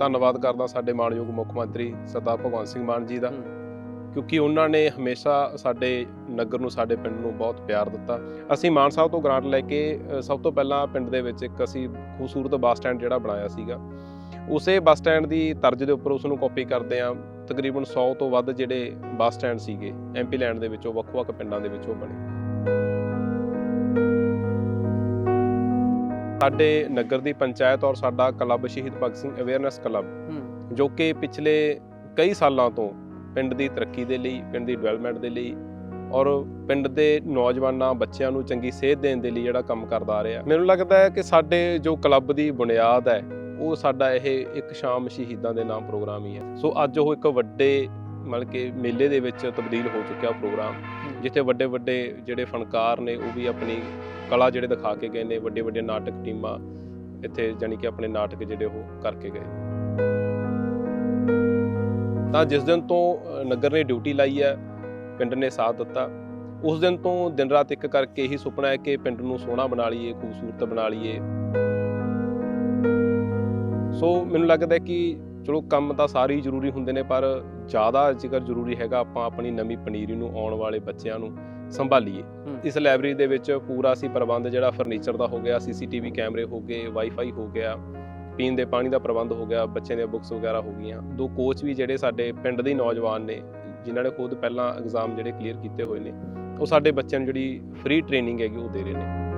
ਧੰਨਵਾਦ ਕਰਦਾ ਸਾਡੇ ਮਾਣਯੋਗ ਮੁੱਖ ਮੰਤਰੀ ਸਰਦਾਰ ਭਗਵੰਤ ਸਿੰਘ ਮਾਨ ਜੀ ਦਾ। ਕਿਉਂਕਿ ਉਹਨਾਂ ਨੇ ਹਮੇਸ਼ਾ ਸਾਡੇ ਨਗਰ ਨੂੰ ਸਾਡੇ ਪਿੰਡ ਨੂੰ ਬਹੁਤ ਪਿਆਰ ਦਿੱਤਾ। ਅਸੀਂ ਮਾਨ ਸਾਹਿਬ ਤੋਂ ਗ੍ਰਾਂਟ ਲੈ ਕੇ ਸਭ ਤੋਂ ਪਹਿਲਾਂ ਪਿੰਡ ਦੇ ਵਿੱਚ ਇੱਕ ਅਸੀਂ ਖੂਬਸੂਰਤ ਬੱਸ ਸਟੈਂਡ ਜਿਹੜਾ ਬਣਾਇਆ ਸੀਗਾ। ਉਸੇ ਬੱਸ ਸਟੈਂਡ ਦੀ ਤਰਜ਼ ਦੇ ਉੱਪਰ ਉਸ ਨੂੰ ਕਾਪੀ ਕਰਦੇ ਆ ਤਕਰੀਬਨ 100 ਤੋਂ ਵੱਧ ਜਿਹੜੇ ਬੱਸ ਸਟੈਂਡ ਸੀਗੇ ਐਮਪੀ ਲੈਂਡ ਦੇ ਵਿੱਚੋਂ ਵੱਖ-ਵੱਖ ਪਿੰਡਾਂ ਦੇ ਵਿੱਚ ਬਣੇ। ਸਾਡੇ ਨਗਰ ਦੀ ਪੰਚਾਇਤ ਔਰ ਸਾਡਾ ਕਲੱਬ ਸ਼ਹੀਦ ਭਗਤ ਸਿੰਘ ਅਵੇਅਰਨੈਸ ਕਲੱਬ ਜੋ ਕਿ ਪਿਛਲੇ ਕਈ ਸਾਲਾਂ ਤੋਂ ਪਿੰਡ ਦੀ ਤਰੱਕੀ ਦੇ ਲਈ ਪਿੰਡ ਦੀ ਡਿਵੈਲਪਮੈਂਟ ਦੇ ਲਈ ਔਰ ਪਿੰਡ ਦੇ ਨੌਜਵਾਨਾਂ ਬੱਚਿਆਂ ਨੂੰ ਚੰਗੀ ਸੇਧ ਦੇਣ ਦੇ ਲਈ ਜਿਹੜਾ ਕੰਮ ਕਰਦਾ ਆ ਰਿਹਾ। ਮੈਨੂੰ ਲੱਗਦਾ ਹੈ ਕਿ ਸਾਡੇ ਜੋ ਕਲੱਬ ਦੀ ਬੁਨਿਆਦ ਹੈ ਉਹ ਸਾਡਾ ਇਹ ਇੱਕ ਸ਼ਾਮ ਸ਼ਹੀਦਾਂ ਦੇ ਨਾਮ ਪ੍ਰੋਗਰਾਮ ਹੀ ਹੈ। ਸੋ ਅੱਜ ਉਹ ਇੱਕ ਵੱਡੇ ਮਤਲਬ ਕਿ ਮੇਲੇ ਦੇ ਵਿੱਚ ਤਬਦੀਲ ਹੋ ਚੁੱਕਿਆ ਪ੍ਰੋਗਰਾਮ। ਜਿੱਥੇ ਵੱਡੇ ਵੱਡੇ ਜਿਹੜੇ ਫਨਕਾਰ ਨੇ ਉਹ ਵੀ ਆਪਣੀ ਕਲਾ ਜਿਹੜੇ ਦਿਖਾ ਕੇ ਗਏ ਨੇ ਵੱਡੇ ਵੱਡੇ ਨਾਟਕ ਟੀਮਾਂ ਇੱਥੇ ਜਾਣੀ ਕਿ ਆਪਣੇ ਨਾਟਕ ਜਿਹੜੇ ਉਹ ਕਰਕੇ ਗਏ। ਤਾਂ ਜਿਸ ਦਿਨ ਤੋਂ ਨਗਰ ਨੇ ਡਿਊਟੀ ਲਾਈ ਹੈ ਪਿੰਡ ਨੇ ਸਾਥ ਦਿੱਤਾ। ਉਸ ਦਿਨ ਤੋਂ ਦਿਨ ਰਾਤ ਇੱਕ ਕਰਕੇ ਇਹੀ ਸੁਪਨਾ ਹੈ ਕਿ ਪਿੰਡ ਨੂੰ ਸੋਹਣਾ ਬਣਾ ਲਈਏ ਖੂਬਸੂਰਤ ਬਣਾ ਲਈਏ। ਸੋ ਮੈਨੂੰ ਲੱਗਦਾ ਹੈ ਕਿ ਚਲੋ ਕੰਮ ਤਾਂ ਸਾਰੇ ਹੀ ਜ਼ਰੂਰੀ ਹੁੰਦੇ ਨੇ ਪਰ ਜ਼ਿਆਦਾ ਜ਼ਿਕਰ ਜ਼ਰੂਰੀ ਹੈਗਾ ਆਪਾਂ ਆਪਣੀ ਨਵੀਂ ਪਨੀਰੀ ਨੂੰ ਆਉਣ ਵਾਲੇ ਬੱਚਿਆਂ ਨੂੰ ਸੰਭਾਲੀਏ। ਇਸ ਲਾਇਬ੍ਰੇਰੀ ਦੇ ਵਿੱਚ ਪੂਰਾ ਅਸੀਂ ਪ੍ਰਬੰਧ ਜਿਹੜਾ ਫਰਨੀਚਰ ਦਾ ਹੋ ਗਿਆ ਸੀਸੀਟੀਵੀ ਕੈਮਰੇ ਹੋ ਗਏ ਵਾਈਫਾਈ ਹੋ ਗਿਆ ਪੀਣ ਦੇ ਪਾਣੀ ਦਾ ਪ੍ਰਬੰਧ ਹੋ ਗਿਆ ਬੱਚਿਆਂ ਦੀਆਂ ਬੁੱਕਸ ਵਗੈਰਾ ਹੋ ਗਈਆਂ। ਦੋ ਕੋਚ ਵੀ ਜਿਹੜੇ ਸਾਡੇ ਪਿੰਡ ਦੇ ਨੌਜਵਾਨ ਨੇ ਜਿਨ੍ਹਾਂ ਨੇ ਖੁਦ ਪਹਿਲਾਂ ਐਗਜ਼ਾਮ ਜਿਹੜੇ ਕਲੀਅਰ ਕੀਤੇ ਹੋਏ ਨੇ ਉਹ ਸਾਡੇ ਬੱਚਿਆਂ ਨੂੰ ਜਿਹੜੀ ਫ੍ਰੀ ਟ੍ਰੇਨਿੰਗ ਹੈਗੀ ਉਹ ਦੇ ਰਹੇ ਨੇ।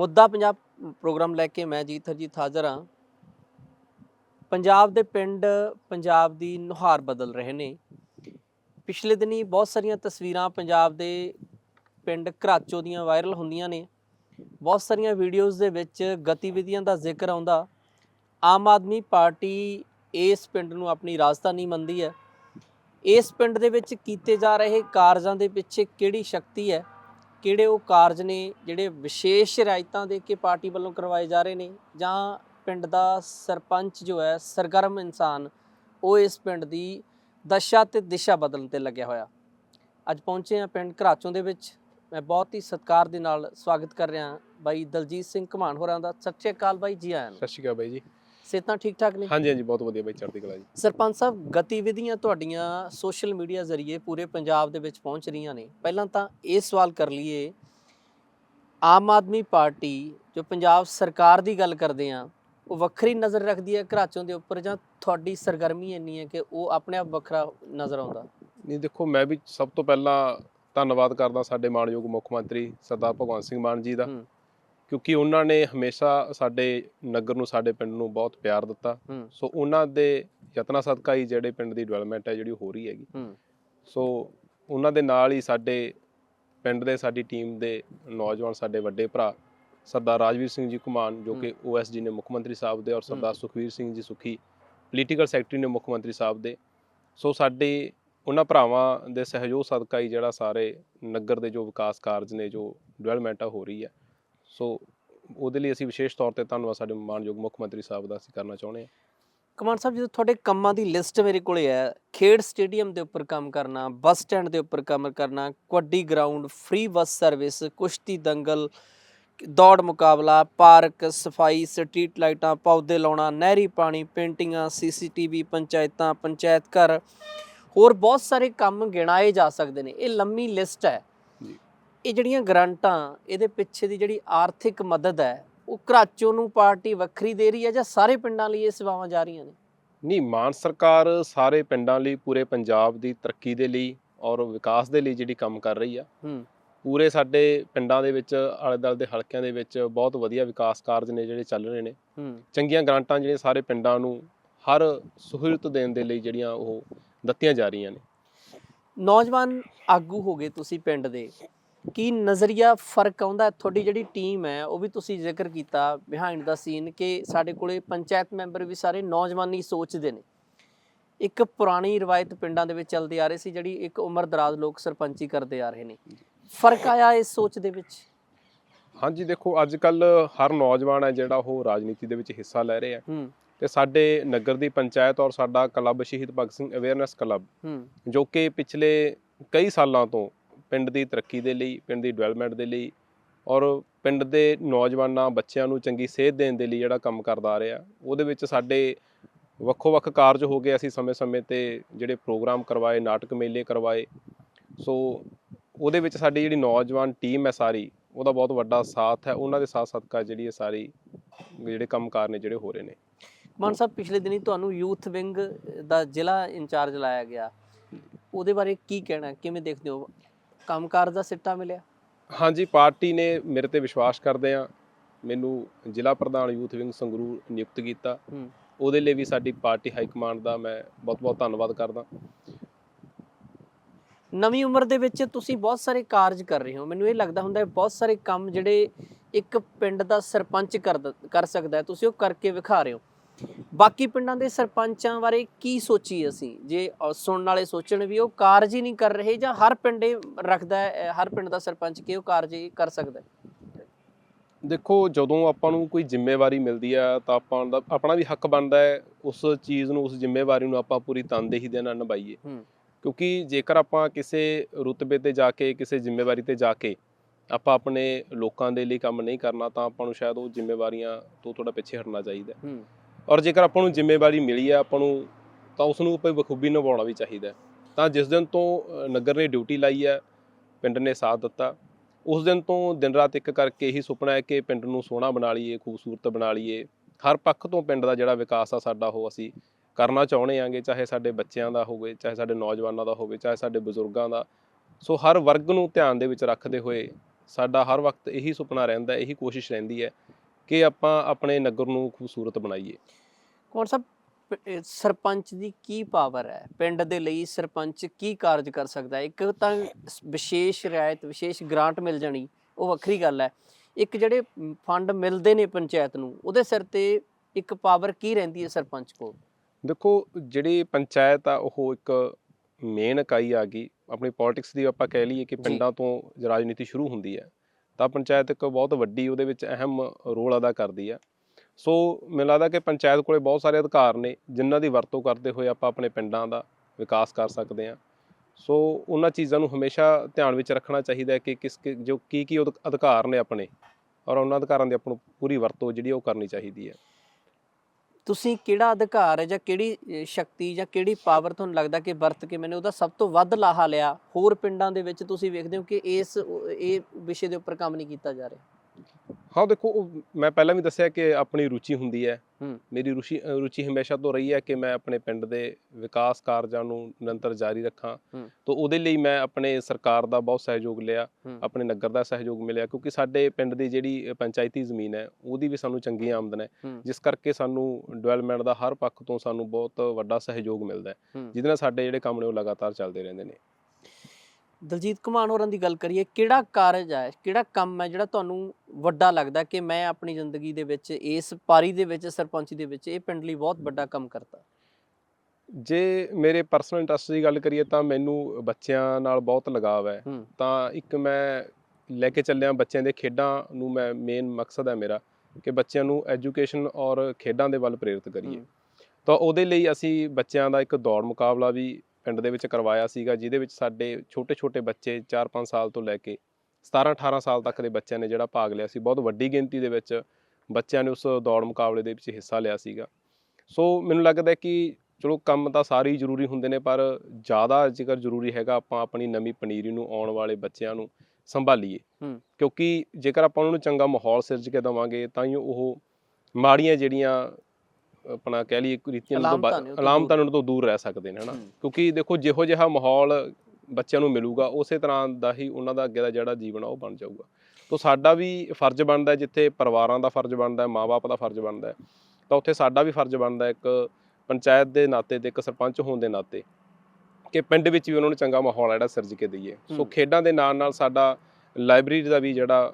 ਮੁੱਦਾ ਪੰਜਾਬ ਪ੍ਰੋਗਰਾਮ ਲੈ ਕੇ ਮੈਂ ਜੀਤ ਹਰਜੀਤ ਹਾਜ਼ਰ ਹਾਂ। ਪੰਜਾਬ ਦੇ ਪਿੰਡ ਪੰਜਾਬ ਦੀ ਨੁਹਾਰ ਬਦਲ ਰਹੇ ਨੇ। ਪਿਛਲੇ ਦਿਨੀ ਬਹੁਤ ਸਾਰੀਆਂ ਤਸਵੀਰਾਂ ਪੰਜਾਬ ਦੇ ਪਿੰਡ ਘਰਾਚੋ ਦੀਆਂ ਵਾਇਰਲ ਹੁੰਦੀਆਂ ਨੇ। ਬਹੁਤ ਸਾਰੀਆਂ ਵੀਡੀਓਜ਼ ਦੇ ਵਿੱਚ ਗਤੀਵਿਧੀਆਂ ਦਾ ਜ਼ਿਕਰ ਆਉਂਦਾ। ਆਮ ਆਦਮੀ ਪਾਰਟੀ ਇਸ ਪਿੰਡ ਨੂੰ ਆਪਣੀ ਰਾਜਧਾਨੀ ਮੰਨਦੀ ਹੈ। ਇਸ ਪਿੰਡ ਦੇ ਵਿੱਚ ਕੀਤੇ ਜਾ ਰਹੇ ਕਾਰਜਾਂ ਦੇ ਪਿੱਛੇ ਕਿਹੜੀ ਸ਼ਕਤੀ ਹੈ? ਕਿਹੜੇ ਉਹ ਕਾਰਜ ਨੇ, ਜਿਹੜੇ ਵਿਸ਼ੇਸ਼ ਰਿਆਇਤਾਂ ਦੇ ਕੇ ਪਾਰਟੀ ਵੱਲੋਂ ਕਰਵਾਏ ਜਾ ਰਹੇ ਨੇ, ਜਾਂ ਪਿੰਡ ਦਾ ਸਰਪੰਚ ਜੋ ਹੈ, ਸਰਗਰਮ ਇਨਸਾਨ, ਉਹ ਇਸ ਪਿੰਡ ਦੀ ਦਸ਼ਾ ਤੇ ਦਿਸ਼ਾ ਬਦਲਣ ਤੇ ਲੱਗਿਆ ਹੋਇਆ। ਅੱਜ ਪਹੁੰਚੇ ਹਾਂ ਪਿੰਡ ਘਰਾਚੋਂ ਦੇ ਵਿੱਚ। ਮੈਂ ਬਹੁਤ ਹੀ ਸਤਿਕਾਰ ਦੇ ਨਾਲ ਸਵਾਗਤ ਕਰ ਰਿਹਾ ਬਾਈ ਦਲਜੀਤ ਸਿੰਘ ਘਮਾਨ ਹੋਰਾਂ ਦਾ। ਸਤਿ ਸ਼੍ਰੀ ਅਕਾਲ ਬਾਈ, ਜੀ ਆਇਆਂ ਸਤਿ ਸ਼੍ਰੀ ਅਕਾਲ ਬਾਈ ਜੀ। ਸਿਹਤਾਂ ਠੀਕ ਠਾਕ ਨੇ? ਹਾਂਜੀ ਹਾਂਜੀ ਬਹੁਤ ਵਧੀਆ ਬਾਈ ਚੜ੍ਹਦੀ ਕਲਾ ਜੀ। ਸਰਪੰਚ ਸਾਹਿਬ ਗਤੀਵਿਧੀਆਂ ਤੁਹਾਡੀਆਂ ਸੋਸ਼ਲ ਮੀਡੀਆ ਜ਼ਰੀਏ ਪੂਰੇ ਪੰਜਾਬ ਦੇ ਵਿੱਚ ਪਹੁੰਚ ਰਹੀਆਂ ਨੇ। ਪਹਿਲਾਂ ਤਾਂ ਇਹ ਸਵਾਲ ਕਰ ਲਈਏ ਆਮ ਆਦਮੀ ਪਾਰਟੀ ਜੋ ਪੰਜਾਬ ਸਰਕਾਰ ਦੀ ਗੱਲ ਕਰਦੇ ਆ ਉਹ ਵੱਖਰੀ ਨਜ਼ਰ ਰੱਖਦੀ ਹੈ ਘਰਾਚੋਂ ਦੇ ਉੱਪਰ ਜਾਂ ਤੁਹਾਡੀ ਸਰਗਰਮੀ ਇੰਨੀ ਹੈ ਕਿ ਉਹ ਆਪਣੇ ਆਪ ਵੱਖਰਾ ਨਜ਼ਰ ਆਉਂਦਾ? ਨਹੀਂ ਦੇਖੋ ਮੈਂ ਵੀ ਸਭ ਤੋਂ ਪਹਿਲਾਂ ਧੰਨਵਾਦ ਕਰਦਾ ਸਾਡੇ ਮਾਣਯੋਗ ਮੁੱਖ ਮੰਤਰੀ ਸਰਦਾਰ ਭਗਵੰਤ ਸਿੰਘ ਮਾਨ ਜੀ ਦਾ। ਕਿਉਂਕਿ ਉਹਨਾਂ ਨੇ ਹਮੇਸ਼ਾ ਸਾਡੇ ਨਗਰ ਨੂੰ ਸਾਡੇ ਪਿੰਡ ਨੂੰ ਬਹੁਤ ਪਿਆਰ ਦਿੱਤਾ। ਸੋ ਉਹਨਾਂ ਦੇ ਯਤਨਾਂ ਸਦਕਾ ਹੀ ਜਿਹੜੇ ਪਿੰਡ ਦੀ ਡਿਵੈਲਪਮੈਂਟ ਹੈ ਜਿਹੜੀ ਹੋ ਰਹੀ ਹੈਗੀ। ਸੋ ਉਹਨਾਂ ਦੇ ਨਾਲ ਹੀ ਸਾਡੇ ਪਿੰਡ ਦੇ ਸਾਡੀ ਟੀਮ ਦੇ ਨੌਜਵਾਨ ਸਾਡੇ ਵੱਡੇ ਭਰਾ ਸਰਦਾਰ ਰਾਜਵੀਰ ਸਿੰਘ ਜੀ ਘੁਮਾਨ ਜੋ ਕਿ ਓਐਸਡੀ ਨੇ ਮੁੱਖ ਮੰਤਰੀ ਸਾਹਿਬ ਦੇ ਔਰ ਸਰਦਾਰ ਸੁਖਵੀਰ ਸਿੰਘ ਜੀ ਸੁਖੀ ਪੋਲੀਟੀਕਲ ਸੈਕਟਰੀ ਨੇ ਮੁੱਖ ਮੰਤਰੀ ਸਾਹਿਬ ਦੇ। ਸੋ ਸਾਡੇ ਉਹਨਾਂ ਭਰਾਵਾਂ ਦੇ ਸਹਿਯੋਗ ਸਦਕਾ ਹੀ ਜਿਹੜਾ ਸਾਰੇ ਨਗਰ ਦੇ ਜੋ ਵਿਕਾਸ ਕਾਰਜ ਨੇ ਜੋ ਡਿਵੈਲਪਮੈਂਟ ਆ ਹੋ ਰਹੀ ਹੈ। ਸੋ ਉਹਦੇ ਲਈ ਅਸੀਂ ਵਿਸ਼ੇਸ਼ ਤੌਰ ਤੇ ਧੰਨਵਾਦ, ਸਾਡੇ ਮਾਨਯੋਗ ਮੁੱਖ ਮੰਤਰੀ ਸਾਹਿਬ ਦਾ ਅਸੀਂ ਕਰਨਾ ਚਾਹੁੰਦੇ ਹਾਂ। ਕਮਾਨ ਸਾਹਿਬ, ਜਦੋਂ ਤੁਹਾਡੇ ਕੰਮਾਂ ਦੀ ਲਿਸਟ ਮੇਰੇ ਕੋਲੇ ਹੈ, ਖੇਡ ਸਟੇਡੀਅਮ ਦੇ ਉੱਪਰ ਕੰਮ ਕਰਨਾ, ਬੱਸ ਸਟੈਂਡ ਦੇ ਉੱਪਰ ਕੰਮ ਕਰਨਾ, kabaddi ground free bus service ਕੁਸ਼ਤੀ ਦੰਗਲ, ਦੌੜ ਮੁਕਾਬਲਾ, ਪਾਰਕ, ਸਫ਼ਾਈ, ਸਟਰੀਟ ਲਾਈਟਾਂ, ਪੌਦੇ ਲਾਉਣਾ, ਨਹਿਰੀ ਪਾਣੀ, ਪੇਂਟਿੰਗਾਂ, ਸੀਸੀਟੀਵੀ, ਪੰਚਾਇਤਾਂ, ਪੰਚਾਇਤ ਘਰ, ਹੋਰ ਬਹੁਤ ਸਾਰੇ ਕੰਮ ਗਿਣਾਏ ਜਾ ਸਕਦੇ ਨੇ। ਇਹ ਲੰਮੀ ਲਿਸਟ ਹੈ। ਇਹ ਜਿਹੜੀਆਂ ਗ੍ਰਾਂਟਾਂ ਇਹਦੇ ਪਿੱਛੇ ਦੀ ਜਿਹੜੀ ਆਰਥਿਕ ਮਦਦ ਹੈ ਉਹ ਘਰਾਚੋਂ ਨੂੰ ਪਾਰਟੀ ਵੱਖਰੀ ਦੇ ਰਹੀ ਹੈ ਜਾਂ ਸਾਰੇ ਪਿੰਡਾਂ ਲਈ ਇਹ ਸੇਵਾਵਾਂ ਜਾ ਰਹੀਆਂ ਨੇ? ਨਹੀਂ ਮਾਨ ਸਰਕਾਰ ਸਾਰੇ ਪਿੰਡਾਂ ਲਈ ਪੂਰੇ ਪੰਜਾਬ ਦੀ ਤਰੱਕੀ ਦੇ ਲਈ ਔਰ ਵਿਕਾਸ ਦੇ ਲਈ ਜਿਹੜੀ ਕੰਮ ਕਰ ਰਹੀ ਆ ਹੂੰ। ਪੂਰੇ ਸਾਡੇ ਪਿੰਡਾਂ ਦੇ ਵਿੱਚ ਆਲੇ ਦੁਆਲੇ ਦੇ ਹਲਕਿਆਂ ਦੇ ਵਿੱਚ ਬਹੁਤ ਵਧੀਆ ਵਿਕਾਸ ਕਾਰਜ ਨੇ ਜਿਹੜੇ ਚੱਲ ਰਹੇ ਨੇ। ਹੂੰ। ਚੰਗੀਆਂ ਗ੍ਰਾਂਟਾਂ ਜਿਹੜੀਆਂ ਸਾਰੇ ਪਿੰਡਾਂ ਨੂੰ ਹਰ ਸਹੂਲਤ ਦੇਣ ਦੇ ਲਈ ਜਿਹੜੀਆਂ ਉਹ ਦਿੱਤੀਆਂ ਜਾ ਰਹੀਆਂ ਨੇ। ਨੌਜਵਾਨ ਆਗੂ ਹੋ ਗਏ ਤੁਸੀਂ ਪਿੰਡ ਦੇ। ਕੀ ਨਜ਼ਰੀਆ ਫ਼ਰਕ ਆਉਂਦਾ? ਤੁਹਾਡੀ ਜਿਹੜੀ ਟੀਮ ਹੈ ਉਹ ਵੀ ਤੁਸੀਂ ਜ਼ਿਕਰ ਕੀਤਾ ਬਿਹਾਈਂਡ ਦਾ ਸੀਨ ਕਿ ਸਾਡੇ ਕੋਲੇ ਪੰਚਾਇਤ ਮੈਂਬਰ ਵੀ ਸਾਰੇ ਨੌਜਵਾਨੀ ਸੋਚਦੇ ਨੇ। ਇੱਕ ਪੁਰਾਣੀ ਰਵਾਇਤ ਪਿੰਡਾਂ ਦੇ ਵਿੱਚ ਚੱਲਦੀ ਆ ਰਹੀ ਸੀ ਜਿਹੜੀ ਇੱਕ ਉਮਰ ਦਰਾਜ਼ ਲੋਕ ਸਰਪੰਚੀ ਕਰਦੇ ਆ ਰਹੇ ਨੇ। ਫ਼ਰਕ ਆਇਆ ਇਸ ਸੋਚ ਦੇ ਵਿੱਚ? ਹਾਂਜੀ ਦੇਖੋ ਅੱਜ ਕੱਲ ਹਰ ਨੌਜਵਾਨ ਹੈ ਜਿਹੜਾ ਉਹ ਰਾਜਨੀਤੀ ਦੇ ਵਿੱਚ ਹਿੱਸਾ ਲੈ ਰਿਹਾ ਹੂੰ। ਤੇ ਸਾਡੇ ਨਗਰ ਦੀ ਪੰਚਾਇਤ ਔਰ ਸਾਡਾ ਕਲੱਬ ਸ਼ਹੀਦ ਭਗਤ ਸਿੰਘ ਅਵੇਅਰਨੈਸ ਕਲੱਬ ਜੋ ਕਿ ਪਿਛਲੇ ਕਈ ਸਾਲਾਂ ਤੋਂ ਪਿੰਡ ਦੀ ਤਰੱਕੀ ਦੇ ਲਈ, ਪਿੰਡ ਦੀ ਡਿਵੈਲਪਮੈਂਟ ਦੇ ਲਈ ਔਰ ਪਿੰਡ ਦੇ ਨੌਜਵਾਨਾਂ, ਬੱਚਿਆਂ ਨੂੰ ਚੰਗੀ ਸੇਧ ਦੇਣ ਦੇ ਲਈ ਜਿਹੜਾ ਕੰਮ ਕਰਦਾ ਆ ਰਿਹਾ, ਉਹਦੇ ਵਿੱਚ ਸਾਡੇ ਵੱਖੋ ਵੱਖ ਕਾਰਜ ਹੋ ਗਏ ਅਸੀਂ ਸਮੇਂ-ਸਮੇਂ ਤੇ ਜਿਹੜੇ ਪ੍ਰੋਗਰਾਮ ਕਰਵਾਏ, ਨਾਟਕ ਮੇਲੇ ਕਰਵਾਏ। ਸੋ ਉਹਦੇ ਵਿੱਚ ਸਾਡੀ ਜਿਹੜੀ ਨੌਜਵਾਨ ਟੀਮ ਹੈ ਸਾਰੀ, ਉਹਦਾ ਬਹੁਤ ਵੱਡਾ ਸਾਥ ਹੈ, ਉਹਨਾਂ ਦੇ ਸਾਥ ਸਦਕਾ ਜਿਹੜੀ ਇਹ ਸਾਰੀ ਜਿਹੜੇ ਕੰਮਕਾਰ ਨੇ ਜਿਹੜੇ ਹੋ ਰਹੇ ਨੇ। ਮਾਨ ਸਾਹਿਬ, ਪਿਛਲੇ ਦਿਨੀ ਤੁਹਾਨੂੰ ਯੂਥ ਵਿੰਗ ਦਾ ਜ਼ਿਲ੍ਹਾ ਇੰਚਾਰਜ ਲਾਇਆ ਗਿਆ। ਉਹਦੇ ਬਾਰੇ ਕੀ ਕਹਿਣਾ, ਕਿਵੇਂ ਦੇਖਦੇ ਹੋ? ਕੰਮਕਾਰ ਦਾ ਸਿੱਟਾ ਮਿਲਿਆ। ਹਾਂਜੀ ਪਾਰਟੀ ਨੇ ਮੇਰੇ ਤੇ ਵਿਸ਼ਵਾਸ ਕਰਦੇ ਆ। ਮੈਨੂੰ ਜ਼ਿਲ੍ਹਾ ਪ੍ਰਧਾਨ ਯੂਥ ਵਿੰਗ ਸੰਗਰੂਰ ਨਿਯੁਕਤ ਕੀਤਾ। ਉਹਦੇ ਲਈ ਵੀ ਸਾਡੀ ਪਾਰਟੀ ਹਾਈ ਕਮਾਂਡ ਦਾ ਮੈਂ ਬਹੁਤ-ਬਹੁਤ ਧੰਨਵਾਦ ਕਰਦਾ। ਨਵੀਂ ਉਮਰ ਦੇ ਵਿੱਚ ਤੁਸੀਂ ਬਹੁਤ ਸਾਰੇ ਕਾਰਜ ਕਰ ਰਹੇ ਹੋ। ਮੈਨੂੰ ਇਹ ਲੱਗਦਾ ਹੁੰਦਾ ਹੈ ਬਹੁਤ ਸਾਰੇ ਕੰਮ ਜਿਹੜੇ ਇੱਕ ਪਿੰਡ ਦਾ ਸਰਪੰਚ ਕਰ ਕਰ ਸਕਦਾ ਹੈ। ਤੁਸੀਂ ਉਹ ਕਰਕੇ ਵਿਖਾ ਰਹੇ ਹੋ। ਬਾਕੀ ਪਿੰਡਾਂ ਦੇ ਸਰਪੰਚਾਂ ਬਾਰੇ ਕੀ ਸੋਚੀ ਅਸੀਂ? ਜੇ ਸੁਣਨ ਵਾਲੇ ਸੋਚਣ ਵੀ ਉਹ ਕਾਰਜ ਹੀ ਨਹੀਂ ਕਰ ਰਹੇ ਜਾਂ ਹਰ ਪਿੰਡੇ ਰੱਖਦਾ ਹੈ ਹਰ ਪਿੰਡ ਦਾ ਸਰਪੰਚ ਕਿ ਉਹ ਕਾਰਜ ਹੀ ਕਰ ਸਕਦਾ ਦੇਖੋ ਜਦੋਂ ਆਪਾਂ ਨੂੰ ਕੋਈ ਜ਼ਿੰਮੇਵਾਰੀ ਮਿਲਦੀ ਆ ਤਾਂ ਆਪਾਂ ਦਾ ਆਪਣਾ ਵੀ ਹੱਕ ਬਣਦਾ ਹੈ ਉਸ ਚੀਜ਼ ਨੂੰ ਉਸ ਜ਼ਿੰਮੇਵਾਰੀ ਨੂੰ ਆਪਾਂ ਪੂਰੀ ਤਨਦੇਹੀ ਦੇ ਨਾਲ ਨਿਭਾਈਏ। ਕਿਉਂਕਿ ਜੇਕਰ ਆਪਾਂ ਕਿਸੇ ਰੁਤਬੇ ਤੇ ਜਾ ਕੇ ਕਿਸੇ ਜ਼ਿੰਮੇਵਾਰੀ ਤੇ ਜਾ ਕੇ ਆਪਾਂ ਆਪਣੇ ਲੋਕਾਂ ਦੇ ਲਈ ਕੰਮ ਨਹੀਂ ਕਰਨਾ ਤਾਂ ਆਪਾਂ ਨੂੰ ਸ਼ਾਇਦ ਉਹ ਜ਼ਿੰਮੇਵਾਰੀਆਂ ਤੋਂ ਥੋੜਾ ਪਿੱਛੇ ਹਟਣਾ ਚਾਹੀਦਾ ਔਰ ਜੇਕਰ ਆਪਾਂ ਨੂੰ ਜ਼ਿੰਮੇਵਾਰੀ ਮਿਲੀ ਹੈ ਆਪਾਂ ਨੂੰ, ਤਾਂ ਉਸ ਨੂੰ ਆਪਾਂ ਬਖੂਬੀ ਨਿਭਾਉਣਾ ਵੀ ਚਾਹੀਦਾ ਤਾਂ ਜਿਸ ਦਿਨ ਤੋਂ ਨਗਰ ਨੇ ਡਿਊਟੀ ਲਾਈ ਹੈ, ਪਿੰਡ ਨੇ ਸਾਥ ਦਿੱਤਾ, ਉਸ ਦਿਨ ਤੋਂ ਦਿਨ ਰਾਤ ਇੱਕ ਕਰਕੇ ਇਹੀ ਸੁਪਨਾ ਹੈ ਕਿ ਪਿੰਡ ਨੂੰ ਸੋਹਣਾ ਬਣਾ ਲਈਏ, ਖੂਬਸੂਰਤ ਬਣਾ ਲਈਏ। ਹਰ ਪੱਖ ਤੋਂ ਪਿੰਡ ਦਾ ਜਿਹੜਾ ਵਿਕਾਸ ਆ ਸਾਡਾ, ਉਹ ਅਸੀਂ ਕਰਨਾ ਚਾਹੁੰਦੇ ਆਂਗੇ ਚਾਹੇ ਸਾਡੇ ਬੱਚਿਆਂ ਦਾ ਹੋਵੇ, ਚਾਹੇ ਸਾਡੇ ਨੌਜਵਾਨਾਂ ਦਾ ਹੋਵੇ, ਚਾਹੇ ਸਾਡੇ ਬਜ਼ੁਰਗਾਂ ਦਾ। ਸੋ ਹਰ ਵਰਗ ਨੂੰ ਧਿਆਨ ਦੇ ਵਿੱਚ ਰੱਖਦੇ ਹੋਏ ਸਾਡਾ ਹਰ ਵਕਤ ਇਹੀ ਸੁਪਨਾ ਰਹਿੰਦਾ ਇਹੀ ਕੋਸ਼ਿਸ਼ ਰਹਿੰਦੀ ਹੈ ਕਿ ਆਪਾਂ ਆਪਣੇ ਨਗਰ ਨੂੰ ਖੂਬਸੂਰਤ ਬਣਾਈਏ? ਕੌਣ ਸਾਹਿਬ ਸਰਪੰਚ ਦੀ ਕੀ ਪਾਵਰ ਹੈ? ਪਿੰਡ ਦੇ ਲਈ ਸਰਪੰਚ ਕੀ ਕਾਰਜ ਕਰ ਸਕਦਾ ਹੈ? ਇੱਕ ਤਾਂ ਵਿਸ਼ੇਸ਼ ਰਿਆਇਤ ਵਿਸ਼ੇਸ਼ ਗ੍ਰਾਂਟ ਮਿਲ ਜਾਣੀ ਉਹ ਵੱਖਰੀ ਗੱਲ ਹੈ। ਇੱਕ ਜਿਹੜੇ ਫੰਡ ਮਿਲਦੇ ਨੇ ਪੰਚਾਇਤ ਨੂੰ ਉਹਦੇ ਸਿਰ ਤੇ ਇੱਕ ਪਾਵਰ ਕੀ ਰਹਿੰਦੀ ਹੈ ਸਰਪੰਚ ਕੋਲ? ਦੇਖੋ ਜਿਹੜੀ ਪੰਚਾਇਤ ਆ ਉਹ ਇੱਕ ਮੇਨ ਇਕਾਈ ਆ ਗਈ। ਆਪਣੀ ਪੋਲਿਟਿਕਸ ਦੀ ਆਪਾਂ ਕਹਿ ਲਈਏ ਕਿ। ਪਿੰਡਾਂ ਤੋਂ ਰਾਜਨੀਤੀ ਸ਼ੁਰੂ ਹੁੰਦੀ ਹੈ। ਤਾਂ ਪੰਚਾਇਤ ਇੱਕ ਬਹੁਤ ਵੱਡੀ ਉਹਦੇ ਵਿੱਚ ਅਹਿਮ ਰੋਲ ਅਦਾ ਕਰਦੀ ਆ। ਸੋ ਮੈਨੂੰ ਲੱਗਦਾ ਕਿ ਪੰਚਾਇਤ ਕੋਲੇ ਬਹੁਤ ਸਾਰੇ ਅਧਿਕਾਰ ਨੇ, ਜਿਨ੍ਹਾਂ ਦੀ ਵਰਤੋਂ ਕਰਦੇ ਹੋਏ ਆਪਾਂ ਆਪਣੇ ਪਿੰਡਾਂ ਦਾ ਵਿਕਾਸ ਕਰ ਸਕਦੇ ਹਾਂ ਸੋ ਉਹਨਾਂ ਚੀਜ਼ਾਂ ਨੂੰ ਹਮੇਸ਼ਾ ਧਿਆਨ ਵਿੱਚ ਰੱਖਣਾ ਚਾਹੀਦਾ ਹੈ ਕਿ ਕਿਸ ਕਿ- ਜੋ ਕੀ ਕੀ ਉਹਦੇ ਅਧਿਕਾਰ ਨੇ ਆਪਣੇ, ਔਰ ਉਹਨਾਂ ਅਧਿਕਾਰਾਂ ਦੀ ਆਪਾਂ ਨੂੰ ਪੂਰੀ ਵਰਤੋਂ ਜਿਹੜੀ ਉਹ ਕਰਨੀ ਚਾਹੀਦੀ ਹੈ। ਤੁਸੀਂ ਕਿਹੜਾ ਅਧਿਕਾਰ ਹੈ ਜਾਂ ਕਿਹੜੀ ਸ਼ਕਤੀ ਜਾਂ ਕਿਹੜੀ ਪਾਵਰ ਤੁਹਾਨੂੰ ਲੱਗਦਾ ਕਿ ਵਰਤ ਕੇ ਮੈंने ਉਹਦਾ ਸਭ ਤੋਂ ਵੱਧ ਲਾਹਾ ਲਿਆ? ਹੋਰ ਪਿੰਡਾਂ ਦੇ ਵਿੱਚ ਤੁਸੀਂ ਵੇਖਦੇ ਹੋ ਕਿ ਇਸ, ਇਹ ਵਿਸ਼ੇ ਦੇ ਉੱਪਰ ਕੰਮ ਨਹੀਂ ਕੀਤਾ ਜਾ ਰਿਹਾ? ਹਾਂ, ਦੇਖੋ, ਉਹ ਮੈਂ ਪਹਿਲਾਂ ਵੀ ਦੱਸਿਆ ਕਿ ਆਪਣੀ ਰੁਚੀ ਹੁੰਦੀ ਹੈ। ਮੇਰੀ ਰੁਚੀ ਰੁਚੀ ਹਮੇਸ਼ਾ ਤੋਂ ਰਹੀ ਹੈ ਕਿ ਮੈਂ ਆਪਣੇ ਪਿੰਡ ਦੇ ਵਿਕਾਸ ਕਾਰਜਾਂ ਨੂੰ ਨਿਰੰਤਰ ਜਾਰੀ ਰੱਖਾਂ। ਤਾਂ ਉਹਦੇ ਲਈ ਮੈਂ ਆਪਣੇ ਸਰਕਾਰ ਦਾ ਬਹੁਤ ਸਹਿਯੋਗ ਲਿਆ। ਆਪਣੇ ਨਗਰ ਦਾ ਸਹਿਯੋਗ ਮਿਲਿਆ ਕਿਉਂਕਿ ਸਾਡੇ ਪਿੰਡ ਦੀ ਜਿਹੜੀ ਪੰਚਾਇਤੀ ਜ਼ਮੀਨ ਹੈ ਉਹਦੀ ਵੀ ਸਾਨੂੰ ਚੰਗੀ ਆਮਦਨ ਹੈ। ਜਿਸ ਕਰਕੇ ਸਾਨੂੰ ਡਿਵੈਲਪਮੈਂਟ ਦਾ ਹਰ ਪੱਖ ਤੋਂ ਸਾਨੂੰ ਬਹੁਤ ਵੱਡਾ ਸਹਿਯੋਗ ਮਿਲਦਾ ਹੂੰ। ਜਿਹਦੇ ਨਾਲ ਸਾਡੇ ਜਿਹੜੇ ਕੰਮ ਨੇ ਉਹ ਲਗਾਤਾਰ ਚੱਲਦੇ ਰਹਿੰਦੇ ਨੇ ਦਲਜੀਤ ਕੁਮਾਰ ਹੋਰਾਂ ਦੀ ਗੱਲ ਕਰੀਏ ਕਿਹੜਾ ਕਾਰਜ ਹੈ ਕਿਹੜਾ ਕੰਮ ਹੈ ਜਿਹੜਾ ਤੁਹਾਨੂੰ ਵੱਡਾ ਲੱਗਦਾ ਕਿ ਮੈਂ ਆਪਣੀ ਜ਼ਿੰਦਗੀ ਦੇ ਵਿੱਚ ਇਸ ਪਾਰੀ ਦੇ ਵਿੱਚ ਸਰਪੰਚ ਦੇ ਵਿੱਚ ਇਹ ਪਿੰਡ ਲਈ ਬਹੁਤ ਵੱਡਾ ਕੰਮ ਕਰਤਾ? ਜੇ ਮੇਰੇ ਪਰਸਨਲ ਇੰਟਰਸਟ ਦੀ ਗੱਲ ਕਰੀਏ ਤਾਂ ਮੈਨੂੰ ਬੱਚਿਆਂ ਨਾਲ ਬਹੁਤ ਲਗਾਵ ਹੈ। ਤਾਂ ਇੱਕ ਮੈਂ ਲੈ ਕੇ ਚੱਲਿਆ ਬੱਚਿਆਂ ਦੇ ਖੇਡਾਂ ਨੂੰ ਮੈਂ ਮੇਨ ਮਕਸਦ ਹੈ ਮੇਰਾ ਕਿ ਬੱਚਿਆਂ ਨੂੰ ਐਜੂਕੇਸ਼ਨ ਔਰ ਖੇਡਾਂ ਦੇ ਵੱਲ ਪ੍ਰੇਰਿਤ ਕਰੀਏ। ਤਾਂ ਉਹਦੇ ਲਈ ਅਸੀਂ ਬੱਚਿਆਂ ਦਾ ਇੱਕ ਦੌੜ ਮੁਕਾਬਲਾ ਵੀ ਪਿੰਡ ਦੇ ਵਿੱਚ ਕਰਵਾਇਆ ਸੀਗਾ ਜਿਹਦੇ ਵਿੱਚ ਸਾਡੇ ਛੋਟੇ-ਛੋਟੇ ਬੱਚੇ 4-5 ਸਾਲ ਤੋਂ ਲੈ ਕੇ 17-18 ਸਾਲ ਤੱਕ ਦੇ ਬੱਚਿਆਂ ਨੇ ਜਿਹੜਾ ਭਾਗ ਲਿਆ ਸੀ। ਬਹੁਤ ਵੱਡੀ ਗਿਣਤੀ ਦੇ ਵਿੱਚ ਬੱਚਿਆਂ ਨੇ ਉਸ ਦੌੜ ਮੁਕਾਬਲੇ ਦੇ ਵਿੱਚ ਹਿੱਸਾ ਲਿਆ ਸੀਗਾ। ਸੋ ਮੈਨੂੰ ਲੱਗਦਾ ਕਿ ਚਲੋ ਕੰਮ ਤਾਂ ਸਾਰੇ ਹੀ ਜ਼ਰੂਰੀ ਹੁੰਦੇ ਨੇ ਪਰ ਜ਼ਿਆਦਾ ਜੇਕਰ ਜ਼ਰੂਰੀ ਹੈਗਾ ਆਪਾਂ ਆਪਣੀ ਨਵੀਂ ਪਨੀਰੀ ਨੂੰ ਆਉਣ ਵਾਲੇ ਬੱਚਿਆਂ ਨੂੰ ਸੰਭਾਲੀਏ। ਕਿਉਂਕਿ ਜੇਕਰ ਆਪਾਂ ਉਹਨਾਂ ਨੂੰ ਚੰਗਾ ਮਾਹੌਲ ਸਿਰਜ ਕੇ ਦੇਵਾਂਗੇ ਤਾਂ ਹੀ ਉਹ ਮਾੜੀਆਂ ਜਿਹੜੀਆਂ ਆਪਣਾ ਕਹਿ ਲਈਏ ਰੀਤੀਆਂ ਤੋਂ ਅਲਾਮਤਾਂ ਨੇ ਤੋਂ ਦੂਰ ਰਹਿ ਸਕਦੇ ਨੇ ਹਨਾ। ਕਿਉਂਕਿ ਦੇਖੋ ਜਿਹੋ ਜਿਹਾ ਮਾਹੌਲ ਬੱਚਿਆਂ ਨੂੰ ਮਿਲੂਗਾ ਉਸੇ ਤਰ੍ਹਾਂ ਦਾ ਹੀ ਉਹਨਾਂ ਦਾ ਅੱਗੇ ਦਾ ਜਿਹੜਾ ਜੀਵਨ ਆ ਉਹ ਬਣ ਜਾਊਗਾ ਤੋਂ ਸਾਡਾ ਵੀ ਫਰਜ਼ ਬਣਦਾ ਜਿੱਥੇ ਪਰਿਵਾਰਾਂ ਦਾ ਫਰਜ਼ ਬਣਦਾ ਹੈ ਮਾਪੇ ਦਾ ਫਰਜ਼ ਬਣਦਾ ਹੈ ਤਾਂ ਉੱਥੇ ਸਾਡਾ ਵੀ ਫਰਜ਼ ਬਣਦਾ ਇੱਕ ਪੰਚਾਇਤ ਦੇ ਨਾਤੇ ਤੇ ਇੱਕ ਸਰਪੰਚ ਹੋਣ ਦੇ ਨਾਤੇ ਕਿ ਪਿੰਡ ਵਿੱਚ ਵੀ ਉਹਨਾਂ ਨੂੰ ਚੰਗਾ ਮਾਹੌਲ ਜਿਹੜਾ ਸਿਰਜ ਕੇ ਦਈਏ ਸੋ। ਖੇਡਾਂ ਦੇ ਨਾਲ ਨਾਲ ਸਾਡਾ ਲਾਇਬ੍ਰੇਰੀ ਦਾ ਵੀ ਜਿਹੜਾ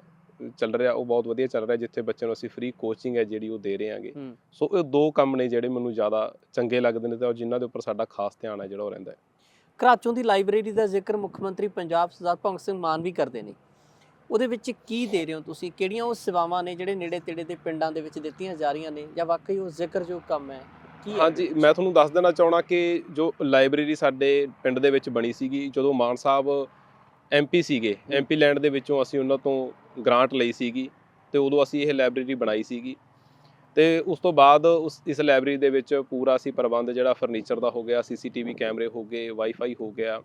ਚੱਲ ਰਿਹਾ ਉਹ ਬਹੁਤ ਵਧੀਆ ਚੱਲ ਰਿਹਾ ਜਿੱਥੇ ਬੱਚਿਆਂ ਨੂੰ ਅਸੀਂ ਫ੍ਰੀ ਕੋਚਿੰਗ ਹੈ ਜਿਹੜੀ ਉਹ ਦੇ ਰਹੇ ਹਾਂਗੇ। ਸੋ ਇਹ ਦੋ ਕੰਮ ਨੇ ਜਿਹੜੇ ਮੈਨੂੰ ਜ਼ਿਆਦਾ ਚੰਗੇ ਲੱਗਦੇ ਨੇ ਤੇ ਜਿਨ੍ਹਾਂ ਦੇ ਉੱਪਰ ਸਾਡਾ ਖਾਸ ਧਿਆਨ ਹੈ ਜਿਹੜਾ ਉਹ ਰਹਿੰਦਾ ਹੈ। ਘਰਾਚੋਂ ਦੀ ਲਾਇਬ੍ਰੇਰੀ ਦਾ ਜ਼ਿਕਰ ਮੁੱਖ ਮੰਤਰੀ ਪੰਜਾਬ ਸਰਦਾਰ ਭਗਤ ਸਿੰਘ ਮਾਨ ਵੀ ਕਰਦੇ ਨੇ। ਉਹਦੇ ਵਿੱਚ ਕੀ ਦੇ ਰਹੇ ਹੋ ਤੁਸੀਂ? ਕਿਹੜੀਆਂ ਉਹ ਸੇਵਾਵਾਂ ਨੇ ਜਿਹੜੇ ਨੇੜੇ ਤੇੜੇ ਦੇ ਪਿੰਡਾਂ ਦੇ ਵਿੱਚ ਦਿੱਤੀਆਂ ਜਾ ਰਹੀਆਂ ਨੇ? ਜਾਂ ਵਾਕਈ ਉਹ ਜ਼ਿਕਰਯੋਗ ਕੰਮ ਹੈ? ਹਾਂਜੀ? ਮੈਂ ਤੁਹਾਨੂੰ ਦੱਸ ਦੇਣਾ ਚਾਹਣਾ ਕਿ ਜੋ ਲਾਇਬ੍ਰੇਰੀ ਸਾਡੇ ਪਿੰਡ ਦੇ ਵਿੱਚ ਬਣੀ ਸੀਗੀ ਜਦੋਂ ਮਾਨ ਸਾਹਿਬ ਐਮਪੀ ਸੀਗੇ ਐਮਪੀ ਲੈਂਡ ਦੇ ਵਿੱਚੋਂ ਅਸੀਂ ਉਹਨਾਂ ਤੋਂ ਗ੍ਰਾਂਟ ਲਈ ਸੀਗੀ ਤੇ ਉਦੋਂ ਅਸੀਂ ਇਹ ਲਾਇਬ੍ਰੇਰੀ ਬਣਾਈ ਸੀਗੀ। ਤੇ ਉਸ ਤੋਂ ਬਾਅਦ ਉਸ, ਇਸ ਲਾਇਬ੍ਰੇਰੀ ਦੇ ਵਿੱਚ ਪੂਰਾ ਅਸੀਂ ਪ੍ਰਬੰਧ ਜਿਹੜਾ ਫਰਨੀਚਰ ਦਾ ਹੋ ਗਿਆ ਸੀਸੀਟੀਵੀ ਕੈਮਰੇ ਹੋ ਗਏ ਵਾਈਫਾਈ ਹੋ ਗਿਆ,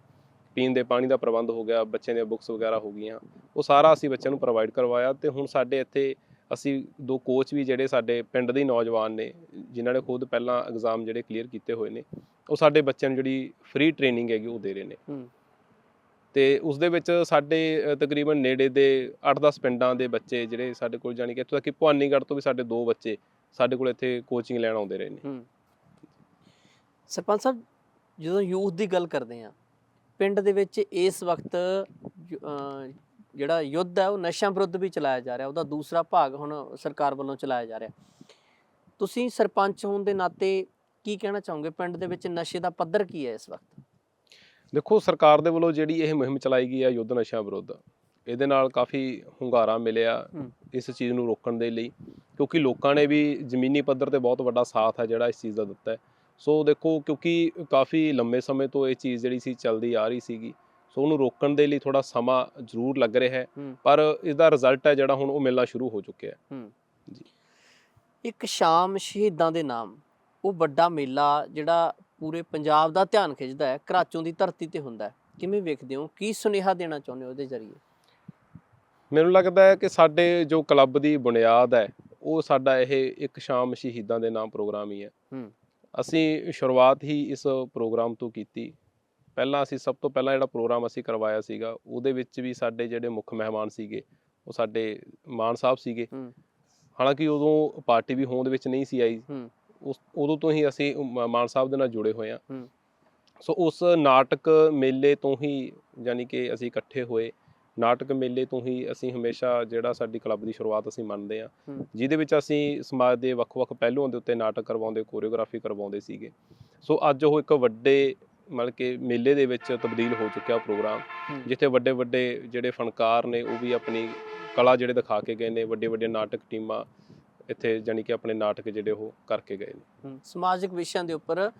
ਪੀਣ ਦੇ ਪਾਣੀ ਦਾ ਪ੍ਰਬੰਧ ਹੋ ਗਿਆ, ਬੱਚਿਆਂ ਦੀਆਂ ਬੁੱਕਸ ਵਗੈਰਾ ਹੋ ਗਈਆਂ। ਉਹ ਸਾਰਾ ਅਸੀਂ ਬੱਚਿਆਂ ਨੂੰ ਪ੍ਰੋਵਾਈਡ ਕਰਵਾਇਆ ਤੇ ਹੁਣ ਸਾਡੇ ਇੱਥੇ ਅਸੀਂ ਦੋ ਕੋਚ ਵੀ ਜਿਹੜੇ ਸਾਡੇ ਪਿੰਡ ਦੇ ਨੌਜਵਾਨ ਨੇ, ਜਿਨ੍ਹਾਂ ਨੇ ਖੁਦ ਪਹਿਲਾਂ ਐਗਜ਼ਾਮ ਜਿਹੜੇ ਕਲੀਅਰ ਕੀਤੇ ਹੋਏ ਨੇ, ਉਹ ਸਾਡੇ ਬੱਚਿਆਂ ਨੂੰ ਜਿਹੜੀ ਫ੍ਰੀ ਟ੍ਰੇਨਿੰਗ ਹੈਗੀ ਉਹ ਦੇ ਰਹੇ ਨੇ। ਤੇ ਉਸ ਦੇ ਵਿੱਚ ਸਾਡੇ ਤਕਰੀਬਨ ਨੇੜੇ ਦੇ 8-10 ਪਿੰਡਾਂ ਦੇ ਬੱਚੇ ਜਿਹੜੇ ਸਾਡੇ ਕੋਲ ਜਾਣੀ ਕਿ ਇੱਥੋਂ ਤੱਕ ਕਿ ਭਵਾਨੀਗੜ੍ਹ ਤੋਂ ਵੀ ਸਾਡੇ ਦੋ ਬੱਚੇ ਸਾਡੇ ਕੋਲ ਇੱਥੇ ਕੋਚਿੰਗ ਲੈਣ ਆਉਂਦੇ ਰਹੇ ਨੇ। ਸਰਪੰਚ ਸਾਹਿਬ, ਜਦੋਂ ਯੂਥ ਦੀ ਗੱਲ ਕਰਦੇ ਆ ਪਿੰਡ ਦੇ ਵਿੱਚ ਇਸ ਵਕਤ ਜਿਹੜਾ ਯੁੱਧ ਹੈ, ਉਹ ਨਸ਼ਿਆਂ ਵਿਰੁੱਧ ਵੀ ਚਲਾਇਆ ਜਾ ਰਿਹਾ, ਉਹਦਾ ਦੂਸਰਾ ਭਾਗ ਹੁਣ ਸਰਕਾਰ ਵੱਲੋਂ ਚਲਾਇਆ ਜਾ ਰਿਹਾ। ਤੁਸੀਂ ਸਰਪੰਚ ਹੋਣ ਦੇ ਨਾਤੇ ਕੀ ਕਹਿਣਾ ਚਾਹੋਗੇ? ਪਿੰਡ ਦੇ ਵਿੱਚ ਨਸ਼ੇ ਦਾ ਪੱਧਰ ਕੀ ਹੈ ਇਸ ਵਕਤ? ਦੇਖੋ ਸਰਕਾਰ ਦੇ ਵੱਲੋਂ ਜਿਹੜੀ ਇਹ ਮੁਹਿੰਮ ਚਲਾਈ ਗਈ ਹੈ ਯੁੱਧ ਨਸ਼ਿਆਂ ਵਿਰੁੱਧ ਇਹਦੇ ਨਾਲ ਕਾਫੀ ਹੁੰਗਾਰਾ ਮਿਲਿਆ। ਇਸ ਚੀਜ਼ ਨੂੰ ਰੋਕਣ ਦੇ ਲਈ ਕਿਉਂਕਿ ਲੋਕਾਂ ਨੇ ਵੀ ਜ਼ਮੀਨੀ ਪੱਧਰ ਤੇ ਬਹੁਤ ਵੱਡਾ ਸਾਥ ਹੈ ਜਿਹੜਾ ਇਸ ਚੀਜ਼ ਦਾ ਦਿੱਤਾ ਹੈ ਸੋ ਦੇਖੋ ਕਿਉਂਕਿ ਕਾਫੀ ਲੰਮੇ ਸਮੇਂ ਤੋਂ ਇਹ ਚੀਜ਼ ਜਿਹੜੀ ਸੀ ਚੱਲਦੀ ਆ ਰਹੀ ਸੀਗੀ ਸੋ ਉਹਨੂੰ ਰੋਕਣ ਦੇ ਲਈ ਥੋੜਾ ਸਮਾਂ ਜ਼ਰੂਰ ਲੱਗ ਰਿਹਾ ਹੈ। ਪਰ ਇਸ ਦਾ ਰਿਜ਼ਲਟ ਹੈ ਜਿਹੜਾ ਹੁਣ ਉਹ ਮਿਲਣਾ ਸ਼ੁਰੂ ਹੋ ਚੁੱਕਿਆ ਹੈ ਇੱਕ ਸ਼ਾਮ ਸ਼ਹੀਦਾਂ ਦੇ ਨਾਮ ਉਹ ਵੱਡਾ ਮੇਲਾ ਜਿਹੜਾ ਪੂਰੇ ਪੰਜਾਬ ਦਾ ਧਿਆਨ ਖਿੱਚਦਾ ਹੈ ਘਰਾਚੋਂ ਦੀ ਧਰਤੀ ਤੇ ਹੁੰਦਾ ਹੈ। ਕਿਵੇਂ ਵੇਖਦੇ ਹੋ? ਕੀ ਸੁਨੇਹਾ ਦੇਣਾ ਚਾਹੁੰਦੇ ਹੋ ਉਹਦੇ ਜ਼ਰੀਏ? ਮੈਨੂੰ ਲੱਗਦਾ ਹੈ ਕਿ ਸਾਡੇ ਜੋ ਕਲੱਬ ਦੀ ਬੁਨਿਆਦ ਹੈ ਉਹ ਸਾਡਾ ਇਹ ਇੱਕ ਸ਼ਾਮ ਸ਼ਹੀਦਾਂ ਦੇ ਨਾਮ ਪ੍ਰੋਗਰਾਮ ਹੀ ਹੈ। ਅਸੀਂ ਸ਼ੁਰੂਆਤ ਹੀ ਇਸ ਪ੍ਰੋਗਰਾਮ ਤੋਂ ਕੀਤੀ। ਪਹਿਲਾਂ ਅਸੀਂ ਸਭ ਤੋਂ ਪਹਿਲਾਂ ਜਿਹੜਾ ਪ੍ਰੋਗਰਾਮ ਅਸੀਂ ਕਰਵਾਇਆ ਸੀਗਾ ਉਹਦੇ ਵਿੱਚ ਵੀ ਸਾਡੇ ਜਿਹੜੇ ਮੁੱਖ ਮਹਿਮਾਨ ਸੀਗੇ ਉਹ ਸਾਡੇ ਮਾਨ ਸਾਹਿਬ ਸੀਗੇ। ਹਾਲਾਂਕਿ ਉਦੋਂ ਪਾਰਟੀ ਵੀ ਹੋਂਦ ਵਿੱਚ ਨਹੀਂ ਸੀ ਆਈ। ਉਸ ਉਦੋਂ ਤੋਂ ਹੀ ਅਸੀਂ ਮ- ਮਾਨ ਸਾਹਿਬ ਦੇ ਨਾਲ ਜੁੜੇ ਹੋਏ ਹੂੰ। ਸੋ ਉਸ ਨਾਟਕ ਮੇਲੇ ਤੋਂ ਹੀ ਯਾਨੀ ਕਿ ਅਸੀਂ ਇਕੱਠੇ ਹੋਏ ਨਾਟਕ ਮੇਲੇ ਤੋਂ ਹੀ ਅਸੀਂ ਹਮੇਸ਼ਾ ਜਿਹੜਾ ਸਾਡੀ ਕਲੱਬ ਦੀ ਸ਼ੁਰੂਆਤ ਅਸੀਂ ਮੰਨਦੇ ਹੂੰ। ਜਿਹਦੇ ਵਿੱਚ ਅਸੀਂ ਸਮਾਜ ਦੇ ਵੱਖ-ਵੱਖ ਪਹਿਲੂਆਂ ਦੇ ਉੱਤੇ ਨਾਟਕ ਕਰਵਾਉਂਦੇ ਕੋਰੀਓਗ੍ਰਾਫੀ ਕਰਵਾਉਂਦੇ ਸੀਗੇ ਸੋ ਅੱਜ ਉਹ ਇੱਕ ਵੱਡੇ ਮਤਲਬ ਕਿ ਮੇਲੇ ਦੇ ਵਿੱਚ ਤਬਦੀਲ ਹੋ ਚੁੱਕਿਆ ਪ੍ਰੋਗਰਾਮ ਹੂੰ। ਜਿੱਥੇ ਵੱਡੇ-ਵੱਡੇ ਜਿਹੜੇ ਫਨਕਾਰ ਨੇ ਉਹ ਵੀ ਆਪਣੀ ਕਲਾ ਜਿਹੜੇ ਦਿਖਾ ਕੇ ਗਏ ਨੇ ਵੱਡੇ-ਵੱਡੇ ਨਾਟਕ ਟੀਮਾਂ ਇੱਥੇ ਜਾਨੀ ਕਿ ਆਪਣੇ ਨਾਟਕ ਜਿਹੜੇ ਉਹ ਕਰਕੇ ਗਏ ਨੇ। ਸਮਾਜਿਕ ਵਿਸ਼ਿਆਂ ਦੇ ਉੱਪਰ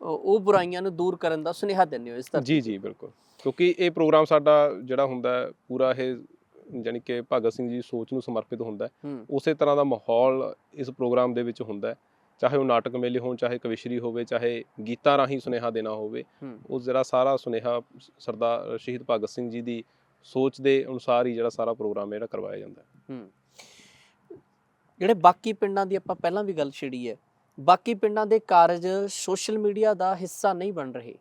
ਉਹ ਬੁਰਾਈਆਂ ਨੂੰ ਦੂਰ ਕਰਨ ਦਾ ਸੁਨੇਹਾ ਦਿੰਦੇ ਹੋ ਇਸ ਤਰ੍ਹਾਂ? ਜੀ ਜੀ ਬਿਲਕੁਲ। ਕਿਉਂਕਿ ਇਹ ਪ੍ਰੋਗਰਾਮ ਸਾਡਾ ਜਿਹੜਾ ਹੁੰਦਾ ਪੂਰਾ ਇਹ ਜਾਨੀ ਕਿ ਭਗਤ ਸਿੰਘ ਜੀ ਸੋਚ ਨੂੰ ਸਮਰਪਿਤ ਹੁੰਦਾ ਉਸੇ ਤਰ੍ਹਾਂ ਦਾ ਮਾਹੌਲ ਇਸ ਪ੍ਰੋਗਰਾਮ ਦੇ ਵਿੱਚ ਹੁੰਦਾ। ਚਾਹੇ ਉਹ ਨਾਟਕ ਮੇਲੇ ਹੋਣ ਚਾਹੇ ਕਵਿਸ਼ਰੀ ਹੋਵੇ ਚਾਹੇ ਗੀਤਾਂ ਰਾਹੀਂ ਸੁਨੇਹਾ ਦੇਣਾ ਹੋਵੇ ਉਹ ਜਿਹੜਾ ਸਾਰਾ ਸੁਨੇਹਾ ਸਰਦਾਰ ਸ਼ਹੀਦ ਭਗਤ ਸਿੰਘ ਜੀ ਦੀ ਸੋਚ ਦੇ ਅਨੁਸਾਰ ਹੀ ਜਿਹੜਾ ਸਾਰਾ ਪ੍ਰੋਗਰਾਮ ਜਿਹੜਾ ਕਰਵਾਇਆ ਜਾਂਦਾ ਹੂੰ। ਜਿਹੜੇ ਬਾਕੀ ਪਿੰਡਾਂ ਦੀ ਆਪਾਂ ਪਹਿਲਾਂ ਵੀ ਗੱਲ ਛੇੜੀ ਹੈ ਬਾਕੀ ਪਿੰਡਾਂ ਦੇ ਕਾਰਜ ਸੋਸ਼ਲ ਮੀਡੀਆ ਦਾ ਹਿੱਸਾ ਨਹੀਂ ਬਣ ਰਹੇ।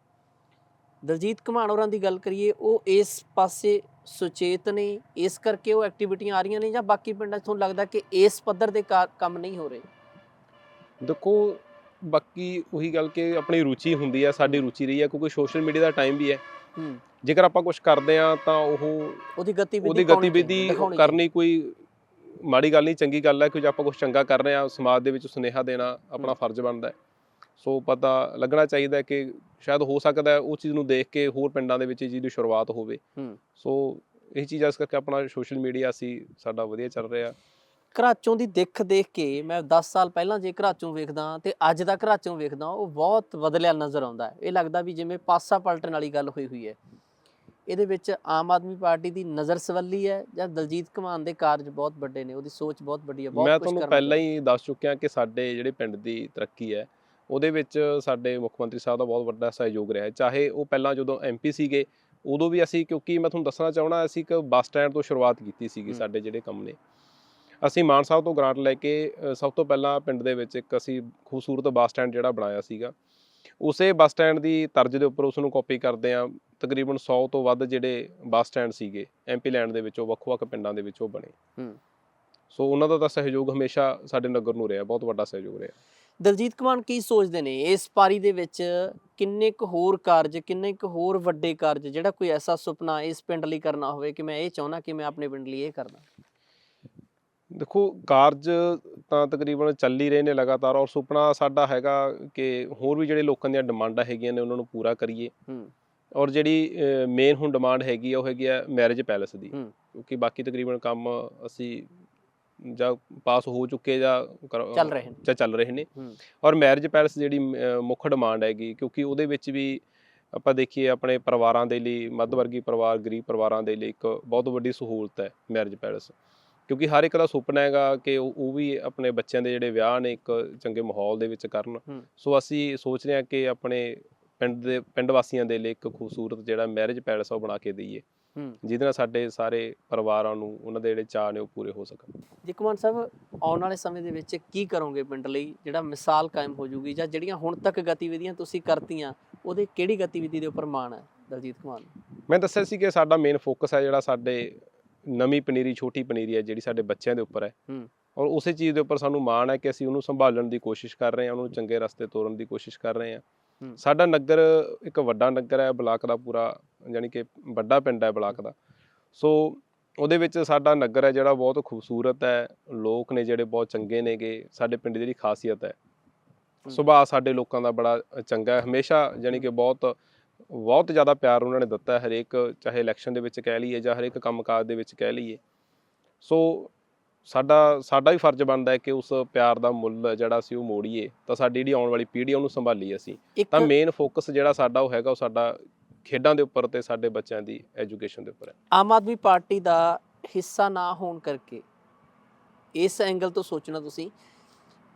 ਦਲਜੀਤ ਘਮਾਣ ਹੋਰਾਂ ਦੀ ਗੱਲ ਕਰੀਏ ਉਹ ਇਸ ਪਾਸੇ ਸੁਚੇਤ ਨੇ ਇਸ ਕਰਕੇ ਉਹ ਐਕਟੀਵਿਟੀਆਂ ਆ ਰਹੀਆਂ ਨੇ ਜਾਂ ਬਾਕੀ ਪਿੰਡਾਂ 'ਚ ਤੁਹਾਨੂੰ ਲੱਗਦਾ ਕਿ ਇਸ ਪੱਧਰ ਦੇ ਕੰਮ ਨਹੀਂ ਹੋ ਰਹੇ? ਦੇਖੋ ਬਾਕੀ ਉਹੀ ਗੱਲ ਕਿ ਆਪਣੀ ਰੁਚੀ ਹੁੰਦੀ ਹੈ ਸਾਡੀ ਰੁਚੀ ਰਹੀ ਹੈ ਕਿਉਂਕਿ ਸੋਸ਼ਲ ਮੀਡੀਆ ਦਾ ਟਾਈਮ ਵੀ ਹੈ। ਜੇਕਰ ਆਪਾਂ ਕੁਝ ਕਰਦੇ ਆ ਤਾਂ ਉਹ ਉਹਦੀ ਗਤੀਵਿਧੀ ਉਹਦੀ ਗਤੀਵਿਧੀ ਕਰਨੀ ਕੋਈ ਮਾੜੀ ਗੱਲ ਨਹੀਂ ਚੰਗੀ ਗੱਲ ਹੈ ਕਿ ਜੇ ਆਪਾਂ ਕੁਝ ਚੰਗਾ ਕਰ ਰਹੇ ਆ ਸਮਾਜ ਦੇ ਵਿੱਚ ਸੁਨੇਹਾ ਦੇਣਾ ਆਪਣਾ। ਫਰਜ਼ ਬਣਦਾ ਹੈ। ਸੋ ਪਤਾ ਲੱਗਣਾ ਚਾਹੀਦਾ ਕਿ ਸ਼ਾਇਦ ਹੋ ਸਕਦਾ ਹੈ ਉਹ ਚੀਜ਼ ਨੂੰ ਦੇਖ ਕੇ ਹੋਰ ਪਿੰਡਾਂ ਦੇ ਵਿੱਚ ਇਹ ਚੀਜ਼ ਦੀ ਸ਼ੁਰੂਆਤ ਹੋਵੇ। ਸੋ ਇਹ ਚੀਜ਼ ਇਸ ਕਰਕੇ ਆਪਣਾ ਸੋਸ਼ਲ ਮੀਡੀਆ ਅਸੀਂ ਸਾਡਾ ਵਧੀਆ ਚੱਲ ਰਿਹਾ। ਘਰਾਚੋਂ ਦੀ ਦਿੱਖ ਦੇਖ ਕੇ ਮੈਂ 10 ਸਾਲ ਪਹਿਲਾਂ ਜੇ ਘਰਾਚੋਂ ਵੇਖਦਾ ਤੇ ਅੱਜ ਦਾ ਘਰਾਚੋਂ ਵੇਖਦਾ ਉਹ ਬਹੁਤ ਬਦਲਿਆ ਨਜ਼ਰ ਆਉਂਦਾ ਇਹ ਲੱਗਦਾ ਵੀ ਜਿਵੇਂ ਪਾਸਾ ਪਲਟਣ ਵਾਲੀ ਗੱਲ ਹੋਈ ਹੋਈ ਹੈ। ਇਹਦੇ ਵਿੱਚ ਆਮ ਆਦਮੀ ਪਾਰਟੀ ਦੀ ਨਜ਼ਰ ਸਵੱਲੀ ਹੈ ਜਾਂ ਦਲਜੀਤ ਘਮਾਨ ਦੇ ਕਾਰਜ ਬਹੁਤ ਵੱਡੇ ਨੇ ਉਹਦੀ ਸੋਚ ਬਹੁਤ ਵੱਡੀ ਹੈ ਬਹੁਤ ਮੈਂ ਕੁਝ ਤੁਹਾਨੂੰ ਕਰਨ ਪਹਿਲਾਂ ਹੀ ਦੱਸ ਚੁੱਕਿਆ ਕਿ ਸਾਡੇ ਜਿਹੜੇ ਪਿੰਡ ਦੀ ਤਰੱਕੀ ਹੈ ਉਹਦੇ ਵਿੱਚ ਸਾਡੇ ਮੁੱਖ ਮੰਤਰੀ ਸਾਹਿਬ ਦਾ ਬਹੁਤ ਵੱਡਾ ਸਹਿਯੋਗ ਰਿਹਾ ਹੈ ਚਾਹੇ ਉਹ ਪਹਿਲਾਂ ਜਦੋਂ ਐਮਪੀ ਸੀਗੇ ਉਦੋਂ ਵੀ ਅਸੀਂ ਕਿਉਂਕਿ ਮੈਂ ਤੁਹਾਨੂੰ ਦੱਸਣਾ ਚਾਹਣਾ ਅਸੀਂ ਇੱਕ ਬੱਸ ਸਟੈਂਡ ਤੋਂ ਸ਼ੁਰੂਆਤ ਕੀਤੀ ਸੀਗੀ। ਸਾਡੇ ਜਿਹੜੇ ਕੰਮ ਨੇ ਅਸੀਂ ਮਾਨ ਸਾਹਿਬ ਤੋਂ ਗ੍ਰਾਂਟ ਲੈ ਕੇ ਸਭ ਤੋਂ ਪਹਿਲਾਂ ਪਿੰਡ ਦੇ ਵਿੱਚ ਇੱਕ ਅਸੀਂ ਖੂਬਸੂਰਤ ਬੱਸ ਸਟੈਂਡ ਜਿਹੜਾ ਬਣਾਇਆ ਸੀਗਾ ਉਸੇ ਬੱਸ ਸਟੈਂਡ ਦੀ ਤਰਜ਼ ਦੇ ਉੱਪਰ ਉਸ ਨੂੰ ਕਾਪੀ ਕਰਦੇ ਆ ਤਕਰੀਬਨ 100 ਤੋਂ ਵੱਧ ਜਿਹੜੇ ਬੱਸ ਸਟੈਂਡ ਸੀਗੇ ਐਮਪੀ ਲੈਂਡ ਦੇ ਵਿੱਚੋਂ ਵੱਖ-ਵੱਖ ਪਿੰਡਾਂ ਦੇ ਵਿੱਚੋਂ ਬਣੇ। ਹੂੰ। ਸੋ ਉਹਨਾਂ ਦਾ ਤਾਂ ਸਹਿਯੋਗ ਹਮੇਸ਼ਾ ਸਾਡੇ ਨਗਰ ਨੂੰ ਰਿਹਾ ਬਹੁਤ ਵੱਡਾ ਸਹਿਯੋਗ ਰਿਹਾ। ਦਲਜੀਤ ਘਮਾਨ ਕੀ ਸੋਚਦੇ ਨੇ? ਇਸ ਪਾਰੀ ਦੇ ਵਿੱਚ ਕਿੰਨੇ ਕੁ ਹੋਰ ਕਾਰਜ ਕਿੰਨੇ ਕੁ ਹੋਰ ਵੱਡੇ ਕਾਰਜ ਜਿਹੜਾ ਕੋਈ ਐਸਾ ਸੁਪਨਾ ਇਸ ਪਿੰਡ ਲਈ ਕਰਨਾ ਹੋਵੇ ਕਿ ਮੈਂ ਇਹ ਚਾਹੁੰਦਾ ਕਿ ਮੈਂ ਆਪਣੇ ਪਿੰਡ ਲਈ ਇਹ ਕਰਨਾ ਦੇਖੋ ਕਾਰਜ ਤਾਂ ਤਕਰੀਬਨ ਚੱਲ ਹੀ ਰਹੇ ਨੇ ਲਗਾਤਾਰ ਔਰ ਸੁਪਨਾ ਸਾਡਾ ਹੈਗਾ ਕਿ ਹੋਰ ਵੀ ਜਿਹੜੇ ਲੋਕਾਂ ਦੀਆਂ ਡਿਮਾਂਡਾਂ ਹੈਗੀਆਂ ਨੇ ਉਹਨਾਂ ਨੂੰ ਪੂਰਾ ਕਰੀਏ। ਹੂੰ। ਔਰ ਜਿਹੜੀ ਮੇਨ ਹੁਣ ਡਿਮਾਂਡ ਹੈਗੀ ਆ ਉਹ ਹੈਗੀ ਆ ਮੈਰਿਜ ਪੈਲੇਸ ਦੀ। ਕਿਉਂਕਿ ਬਾਕੀ ਤਕਰੀਬਨ ਕੰਮ ਅਸੀਂ ਜਾਂ ਪਾਸ ਹੋ ਚੁੱਕੇ ਜਾਂ ਚੱਲ ਰਹੇ ਨੇ ਚੱਲ ਰਹੇ ਨੇ। ਔਰ ਮੈਰਿਜ ਪੈਲਸ ਜਿਹੜੀ ਮੁੱਖ ਡਿਮਾਂਡ ਹੈਗੀ ਕਿਉਂਕਿ ਉਹਦੇ ਵਿੱਚ ਵੀ ਆਪਾਂ ਦੇਖੀਏ ਆਪਣੇ ਪਰਿਵਾਰਾਂ ਦੇ ਲਈ ਮੱਧ ਵਰਗੀ ਪਰਿਵਾਰ ਗਰੀਬ ਪਰਿਵਾਰਾਂ ਦੇ ਲਈ ਇੱਕ ਬਹੁਤ ਵੱਡੀ ਸਹੂਲਤ ਹੈ ਮੈਰਿਜ ਪੈਲਸ ਕਿਉਂਕਿ ਹਰ ਇੱਕ ਦਾ ਸੁਪਨਾ ਹੈਗਾ ਕਿ ਉਹ ਵੀ ਆਪਣੇ ਬੱਚਿਆਂ ਦੇ ਜਿਹੜੇ ਵਿਆਹ ਨੇ ਇੱਕ ਚੰਗੇ ਮਾਹੌਲ ਦੇ ਵਿੱਚ ਕਰਨ। ਸੋ ਅਸੀਂ ਸੋਚ ਰਹੇ ਹਾਂ ਕਿ ਆਪਣੇ ਪਿੰਡ ਦੇ ਪਿੰਡ ਵਾਸੀਆਂ ਦੇ ਲਈ ਇੱਕ ਖੂਬਸੂਰਤ ਜਿਹੜਾ ਮੈਰਿਜ ਪੈਲਸ ਉਹ ਬਣਾ ਕੇ ਦਈਏ। ਜਿਹਦੇ ਨਾਲ ਸਾਡੇ ਸਾਰੇ ਪਰਿਵਾਰਾਂ ਨੂੰ ਉਹਨਾਂ ਦੇ ਜਿਹੜੇ ਚਾਅ ਨੇ ਉਹ ਪੂਰੇ ਹੋ ਸਕਣ। ਜੀ ਕੁਮਾਰ ਸਾਹਿਬ ਆਉਣ ਵਾਲੇ ਸਮੇਂ ਦੇ ਵਿੱਚ ਕੀ ਕਰੋਗੇ ਪਿੰਡ ਲਈ? ਜਿਹੜਾ ਮਿਸਾਲ ਕਾਇਮ ਹੋ ਜੂਗੀ ਜਾਂ ਜਿਹੜੀਆਂ ਹੁਣ ਤੱਕ ਗਤੀਵਿਧੀਆਂ ਤੁਸੀਂ ਕਰਤੀਆਂ ਉਹਦੇ ਕਿਹੜੀ ਗਤੀਵਿਧੀ ਦੇ ਉੱਪਰ ਮਾਣ ਹੈ ਦਲਜੀਤ ਕੁਮਾਰ? ਮੈਂ ਦੱਸਿਆ ਸੀ ਕਿ ਸਾਡਾ ਮੇਨ ਫੋਕਸ ਹੈ ਜਿਹੜਾ ਸਾਡੇ ਨਵੀਂ ਪਨੀਰੀ ਛੋਟੀ ਪਨੀਰੀ ਹੈ ਜਿਹੜੀ ਸਾਡੇ ਬੱਚਿਆਂ ਦੇ ਉੱਪਰ ਹੈ। ਹੂੰ। ਔਰ ਉਸੇ ਚੀਜ਼ ਦੇ ਉੱਪਰ ਸਾਨੂੰ ਮਾਣ ਹੈ ਕਿ ਅਸੀਂ ਉਹਨੂੰ ਸੰਭਾਲਣ ਦੀ ਕੋਸ਼ਿਸ਼ ਕਰ ਰਹੇ ਹਾਂ ਉਹਨੂੰ ਚੰਗੇ ਰਸਤੇ ਤੋਰਨ ਦੀ ਕੋਸ਼ਿਸ਼ ਕਰ ਰਹੇ ਹੂੰ। ਸਾਡਾ ਨਗਰ ਇੱਕ ਵੱਡਾ ਨਗਰ ਹੈ ਬਲਾਕ ਦਾ ਪੂਰਾ ਯਾਨੀ ਕਿ ਵੱਡਾ ਪਿੰਡ ਹੈ ਬਲਾਕ ਦਾ। ਸੋ ਉਹਦੇ ਵਿੱਚ ਸਾਡਾ ਨਗਰ ਹੈ ਜਿਹੜਾ ਬਹੁਤ ਖੂਬਸੂਰਤ ਹੈ ਲੋਕ ਨੇ ਜਿਹੜੇ ਬਹੁਤ ਚੰਗੇ ਨੇਗੇ ਸਾਡੇ ਪਿੰਡ ਦੀ ਜਿਹੜੀ ਖਾਸੀਅਤ ਹੈ। ਸੁਭਾਅ ਸਾਡੇ ਲੋਕਾਂ ਦਾ ਬੜਾ ਚੰਗਾ ਹੈ। ਹਮੇਸ਼ਾ ਯਾਨੀ ਕਿ ਬਹੁਤ ਬਹੁਤ ਜ਼ਿਆਦਾ ਪਿਆਰ ਉਹਨਾਂ ਨੇ ਦਿੱਤਾ ਹੈ ਹਰੇਕ ਚਾਹੇ ਇਲੈਕਸ਼ਨ ਦੇ ਵਿੱਚ ਕਹਿ ਲਈਏ ਜਾਂ ਹਰੇਕ ਕੰਮਕਾਜ ਦੇ ਵਿੱਚ ਕਹਿ ਲਈਏ। ਸੋ ਸਾਡਾ ਸਾਡਾ ਵੀ ਫਰਜ਼ ਬਣਦਾ ਹੈ ਕਿ ਉਸ ਪਿਆਰ ਦਾ ਮੁੱਲ ਜਿਹੜਾ ਸੀ ਉਹ ਮੋੜੀਏ ਤਾਂ ਸਾਡੀ ਜਿਹੜੀ ਆਉਣ ਵਾਲੀ ਪੀੜ੍ਹੀ ਉਹਨੂੰ ਸੰਭਾਲੀਏ ਅਸੀਂ। ਤਾਂ ਮੇਨ ਫੋਕਸ ਜਿਹੜਾ ਸਾਡਾ ਉਹ ਹੈਗਾ ਉਹ ਸਾਡਾ ਖੇਡਾਂ ਦੇ ਉੱਪਰ ਤੇ ਸਾਡੇ ਬੱਚਿਆਂ ਦੀ ਐਜੂਕੇਸ਼ਨ ਦੇ ਉੱਪਰ ਹੈ। ਆਮ ਆਦਮੀ ਪਾਰਟੀ ਦਾ ਹਿੱਸਾ ਨਾ ਹੋਣ ਕਰਕੇ ਇਸ ਐਂਗਲ ਤੋਂ ਸੋਚਣਾ ਤੁਸੀਂ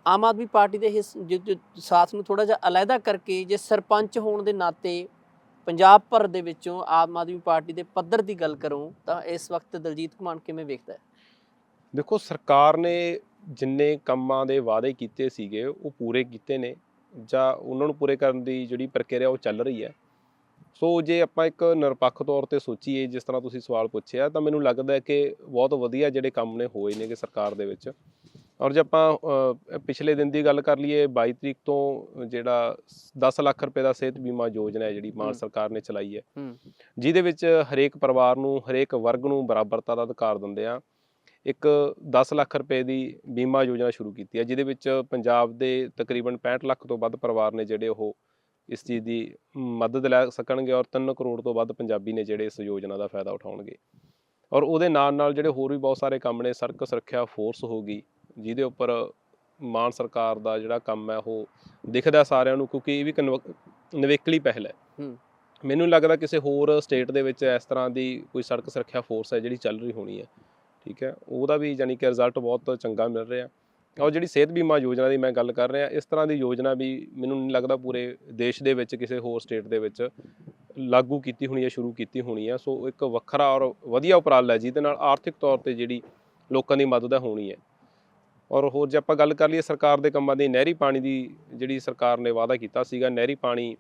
ਆਮ ਆਦਮੀ ਪਾਰਟੀ ਦੇ ਸਾਥ ਨੂੰ ਥੋੜਾ ਜਿਹਾ ਅਲੱਗਾ ਕਰਕੇ ਜੇ ਸਰਪੰਚ ਹੋਣ ਦੇ ਨਾਤੇ ਪੰਜਾਬ ਭਰ ਦੇ ਵਿੱਚੋਂ ਆਮ ਆਦਮੀ ਪਾਰਟੀ ਦੇ ਪੱਧਰ ਦੀ ਗੱਲ ਕਰੂੰ ਤਾਂ ਇਸ ਵਕਤ ਦਲਜੀਤ ਕੁਮਾਰ ਕਿਵੇਂ ਵੇਖਦਾ ਹੈ? ਦੇਖੋ ਸਰਕਾਰ ਨੇ ਜਿੰਨੇ ਕੰਮਾਂ ਦੇ ਵਾਅਦੇ ਕੀਤੇ ਸੀਗੇ ਉਹ ਪੂਰੇ ਕੀਤੇ ਨੇ ਜਾਂ ਉਹਨਾਂ ਨੂੰ ਪੂਰੇ ਕਰਨ ਦੀ ਜਿਹੜੀ ਪ੍ਰਕਿਰਿਆ ਉਹ ਚੱਲ ਰਹੀ ਹੈ। ਸੋ ਜੇ ਆਪਾਂ ਇੱਕ ਨਿਰਪੱਖ ਤੌਰ ਤੇ ਸੋਚੀਏ ਜਿਸ ਤਰ੍ਹਾਂ ਤੁਸੀਂ ਸਵਾਲ ਪੁੱਛਿਆ ਤਾਂ ਮੈਨੂੰ ਲੱਗਦਾ ਹੈ ਕਿ ਬਹੁਤ ਵਧੀਆ ਜਿਹੜੇ ਕੰਮ ਨੇ ਹੋਏ ਨੇਗੇ ਸਰਕਾਰ ਦੇ ਵਿੱਚ। ਔਰ ਜੇ ਆਪਾਂ ਪਿਛਲੇ ਦਿਨ ਦੀ ਗੱਲ ਕਰ ਲਈਏ 22 ਤਰੀਕ ਤੋਂ ਜਿਹੜਾ 10 ਲੱਖ ਰੁਪਏ ਦਾ ਸਿਹਤ ਬੀਮਾ ਯੋਜਨਾ ਹੈ ਜਿਹੜੀ ਮਾਨ। ਸਰਕਾਰ ਨੇ ਚਲਾਈ ਹੂੰ। ਜਿਹਦੇ ਵਿੱਚ ਹਰੇਕ ਪਰਿਵਾਰ ਨੂੰ ਹਰੇਕ ਵਰਗ ਨੂੰ ਬਰਾਬਰਤਾ ਦਾ ਅਧਿਕਾਰ ਦਿੰਦੇ ਆ। ਇੱਕ 10 ਲੱਖ ਰੁਪਏ ਦੀ ਬੀਮਾ ਯੋਜਨਾ ਸ਼ੁਰੂ ਕੀਤੀ ਹੈ ਜਿਹਦੇ ਵਿੱਚ ਪੰਜਾਬ ਦੇ ਤਕਰੀਬਨ 65 ਲੱਖ ਤੋਂ ਵੱਧ ਪਰਿਵਾਰ ਨੇ ਜਿਹੜੇ ਉਹ ਇਸ ਚੀਜ਼ ਦੀ ਮਦਦ ਲੈ ਸਕਣਗੇ ਔਰ 3 ਕਰੋੜ ਤੋਂ ਵੱਧ ਪੰਜਾਬੀ ਨੇ ਜਿਹੜੇ ਇਸ ਯੋਜਨਾ ਦਾ ਫਾਇਦਾ ਉਠਾਉਣਗੇ। ਔਰ ਉਹਦੇ ਨਾਲ ਨਾਲ ਜਿਹੜੇ ਹੋਰ ਵੀ ਬਹੁਤ ਸਾਰੇ ਕੰਮ ਨੇ ਸੜਕ ਸੁਰੱਖਿਆ ਫੋਰਸ ਹੋਗੀ ਜਿਹਦੇ ਉੱਪਰ ਮਾਨ ਸਰਕਾਰ ਦਾ ਜਿਹੜਾ ਕੰਮ ਹੈ ਉਹ ਦਿਖਦਾ ਸਾਰਿਆਂ ਨੂੰ ਕਿਉਂਕਿ ਇਹ ਵੀ ਨਿਵੇਕਲੀ ਪਹਿਲ ਹੈ। ਹੂੰ। ਮੈਨੂੰ ਲੱਗਦਾ ਕਿਸੇ ਹੋਰ ਸਟੇਟ ਦੇ ਵਿੱਚ ਇਸ ਤਰ੍ਹਾਂ ਦੀ ਕੋਈ ਸੜਕ ਸੁਰੱਖਿਆ ਫੋਰਸ ਹੈ ਜਿਹੜੀ ਚੱਲ ਰਹੀ ਹੋਣੀ ਹੈ। ਠੀਕ ਹੈ, ਉਹਦਾ ਵੀ ਯਾਨੀ ਕਿ ਰਿਜ਼ਲਟ ਬਹੁਤ ਚੰਗਾ ਮਿਲ ਰਿਹਾ। ਔਰ ਜਿਹੜੀ ਸਿਹਤ ਬੀਮਾ ਯੋਜਨਾ ਦੀ ਮੈਂ ਗੱਲ ਕਰ ਰਿਹਾ, ਇਸ ਤਰ੍ਹਾਂ ਦੀ ਯੋਜਨਾ ਵੀ ਮੈਨੂੰ ਨਹੀਂ ਲੱਗਦਾ ਪੂਰੇ ਦੇਸ਼ ਦੇ ਵਿੱਚ ਕਿਸੇ ਹੋਰ ਸਟੇਟ ਦੇ ਵਿੱਚ ਲਾਗੂ ਕੀਤੀ ਹੋਣੀ ਹੈ ਸ਼ੁਰੂ ਕੀਤੀ ਹੋਣੀ ਹੈ। ਸੋ ਇੱਕ ਵੱਖਰਾ ਔਰ ਵਧੀਆ ਉਪਰਾਲਾ ਹੈ, ਜਿਹਦੇ ਨਾਲ ਆਰਥਿਕ ਤੌਰ ਤੇ ਜਿਹੜੀ ਲੋਕਾਂ ਦੀ ਮਦਦ ਹੈ ਹੋਣੀ ਹੈ। ਔਰ ਹੋਰ ਜੇ ਆਪਾਂ ਗੱਲ ਕਰ ਲਈਏ ਸਰਕਾਰ ਦੇ ਕੰਮਾਂ ਦੀ, ਨਹਿਰੀ ਪਾਣੀ ਦੀ ਜਿਹੜੀ ਸਰਕਾਰ ਨੇ ਵਾਅਦਾ ਕੀਤਾ ਸੀਗਾ, ਨਹਿਰੀ ਪਾਣੀ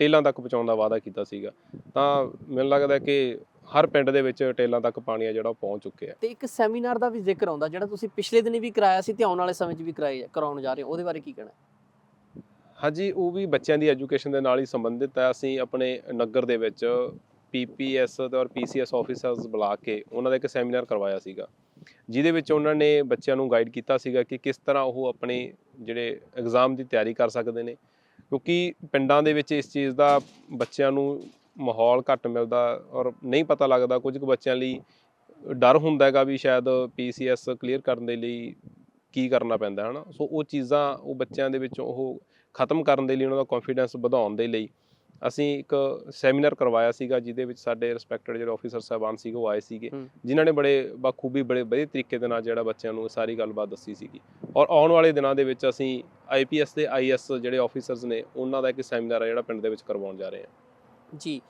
ਟੇਲਾਂ ਤੱਕ ਪਹੁੰਚਾਉਣ ਦਾ ਵਾਅਦਾ ਕੀਤਾ ਸੀਗਾ, ਤਾਂ ਮੈਨੂੰ ਲੱਗਦਾ ਕਿ ਹਰ ਪਿੰਡ ਦੇ ਵਿੱਚ ਟੇਲਾਂ ਤੱਕ ਪਾਣੀ ਆ ਜਿਹੜਾ ਉਹ ਪਹੁੰਚ ਚੁੱਕਿਆ ਤੇ ਇੱਕ ਸੈਮੀਨਾਰ ਦਾ ਵੀ ਜ਼ਿਕਰ ਆਉਂਦਾ ਜਿਹੜਾ ਤੁਸੀਂ ਪਿਛਲੇ ਦਿਨੀ ਵੀ ਕਰਾਇਆ ਸੀ ਤੇ ਆਉਣ ਵਾਲੇ ਸਮੇਂ 'ਚ ਵੀ ਕਰਾਏ ਕਰਾਉਣ ਜਾ ਰਹੇ ਹੋ ਉਹਦੇ ਬਾਰੇ ਕੀ ਕਹਿਣਾ ਹਾਂਜੀ ਉਹ ਵੀ ਬੱਚਿਆਂ ਦੀ ਐਜੂਕੇਸ਼ਨ ਦੇ ਨਾਲ ਹੀ ਸੰਬੰਧਿਤ ਹੈ। ਅਸੀਂ ਆਪਣੇ ਨਗਰ ਦੇ ਵਿੱਚ ਪੀਪੀਐਸ ਤੇ ਔਰ ਪੀਸੀਐਸ ਆਫੀਸਰਸ ਬੁਲਾ ਕੇ ਉਹਨਾਂ ਦਾ ਇੱਕ ਸੈਮੀਨਾਰ ਕਰਵਾਇਆ ਸੀਗਾ ਜਿਹਦੇ ਵਿੱਚ ਉਹਨਾਂ ਨੇ ਬੱਚਿਆਂ ਨੂੰ ਗਾਈਡ ਕੀਤਾ ਸੀਗਾ ਕਿ ਕਿਸ ਤਰ੍ਹਾਂ ਉਹ ਆਪਣੇ ਜਿਹੜੇ ਐਗਜ਼ਾਮ ਦੀ ਤਿਆਰੀ ਕਰ ਸਕਦੇ ਨੇ ਕਿਉਂਕਿ ਪਿੰਡਾਂ ਦੇ ਵਿੱਚ ਇਸ ਚੀਜ਼ ਦਾ ਬੱਚਿਆਂ ਨੂੰ ਮਾਹੌਲ ਘੱਟ ਮਿਲਦਾ ਔਰ ਨਹੀਂ ਪਤਾ ਲੱਗਦਾ ਕੁਝ ਕੁ ਬੱਚਿਆਂ ਲਈ ਡਰ ਹੁੰਦਾ ਹੈਗਾ ਵੀ ਸ਼ਾਇਦ ਪੀਸੀਐਸ ਕਲੀਅਰ ਕਰਨ ਦੇ ਲਈ ਕੀ ਕਰਨਾ ਪੈਂਦਾ ਹੈ ਨਾ ਸੋ ਉਹ ਚੀਜ਼ਾਂ ਉਹ ਬੱਚਿਆਂ ਦੇ ਵਿੱਚ ਉਹ ਖਤਮ ਕਰਨ ਦੇ ਲਈ ਉਹਨਾਂ ਦਾ ਕੌਨਫੀਡੈਂਸ ਵਧਾਉਣ ਦੇ ਲਈ ਅਸੀਂ ਇੱਕ ਸੈਮੀਨਾਰ ਕਰਵਾਇਆ ਸੀਗਾ ਜਿਹਦੇ ਵਿੱਚ ਸਾਡੇ ਰਿਸਪੈਕਟਡ ਜਿਹੜੇ ਆਫੀਸਰ ਸਾਹਿਬਾਨ ਸੀਗੇ ਉਹ ਆਏ ਸੀਗੇ। ਜਿਨ੍ਹਾਂ ਨੇ ਬੜੇ ਬਖੂਬੀ ਬੜੇ ਵਧੀਆ ਤਰੀਕੇ ਦੇ ਨਾਲ ਜਿਹੜਾ ਬੱਚਿਆਂ ਨੂੰ ਸਾਰੀ ਗੱਲਬਾਤ ਦੱਸੀ ਸੀਗੀ। ਔਰ ਆਉਣ ਵਾਲੇ ਦਿਨਾਂ ਦੇ ਵਿੱਚ ਅਸੀਂ ਆਈਪੀਐਸ ਤੇ ਆਈਐਸ ਜਿਹੜੇ ਆਫੀਸਰਸ ਨੇ ਉਹਨਾਂ ਦਾ ਇੱਕ ਸੈਮੀਨਾਰ ਹੈ ਜਿਹੜਾ ਪਿੰਡ ਦੇ ਵਿੱਚ ਕਰਵਾਉਣ ਜਾ ਰਹੇ ਹਾਂ। ਜੀ।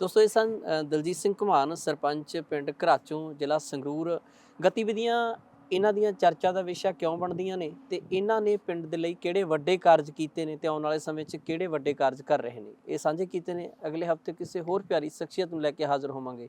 ਦੋਸਤੋ, ਇਹ ਸਨ ਦਲਜੀਤ ਸਿੰਘ ਘੁਮਾਨ, ਸਰਪੰਚ ਪਿੰਡ ਘਰਾਚੋਂ, ਜ਼ਿਲ੍ਹਾ ਸੰਗਰੂਰ। ਗਤੀਵਿਧੀਆਂ ਇਹਨਾਂ ਦੀਆਂ ਚਰਚਾ ਦਾ ਵਿਸ਼ਾ ਕਿਉਂ ਬਣਦੀਆਂ ਨੇ ਤੇ ਇਹਨਾਂ ਨੇ ਪਿੰਡ ਦੇ ਲਈ ਕਿਹੜੇ ਵੱਡੇ ਕਾਰਜ ਕੀਤੇ ਨੇ ਤੇ ਆਉਣ ਵਾਲੇ ਸਮੇਂ 'ਚ ਕਿਹੜੇ ਵੱਡੇ ਕਾਰਜ ਕਰ ਰਹੇ ਨੇ? ਇਹ ਸਾਂਝੇ ਕੀਤੇ ਨੇ। ਅਗਲੇ ਹਫ਼ਤੇ ਕਿਸੇ ਹੋਰ ਪਿਆਰੀ ਸ਼ਖਸੀਅਤ ਨੂੰ ਲੈ ਕੇ ਹਾਜ਼ਰ ਹੋਵਾਂਗੇ।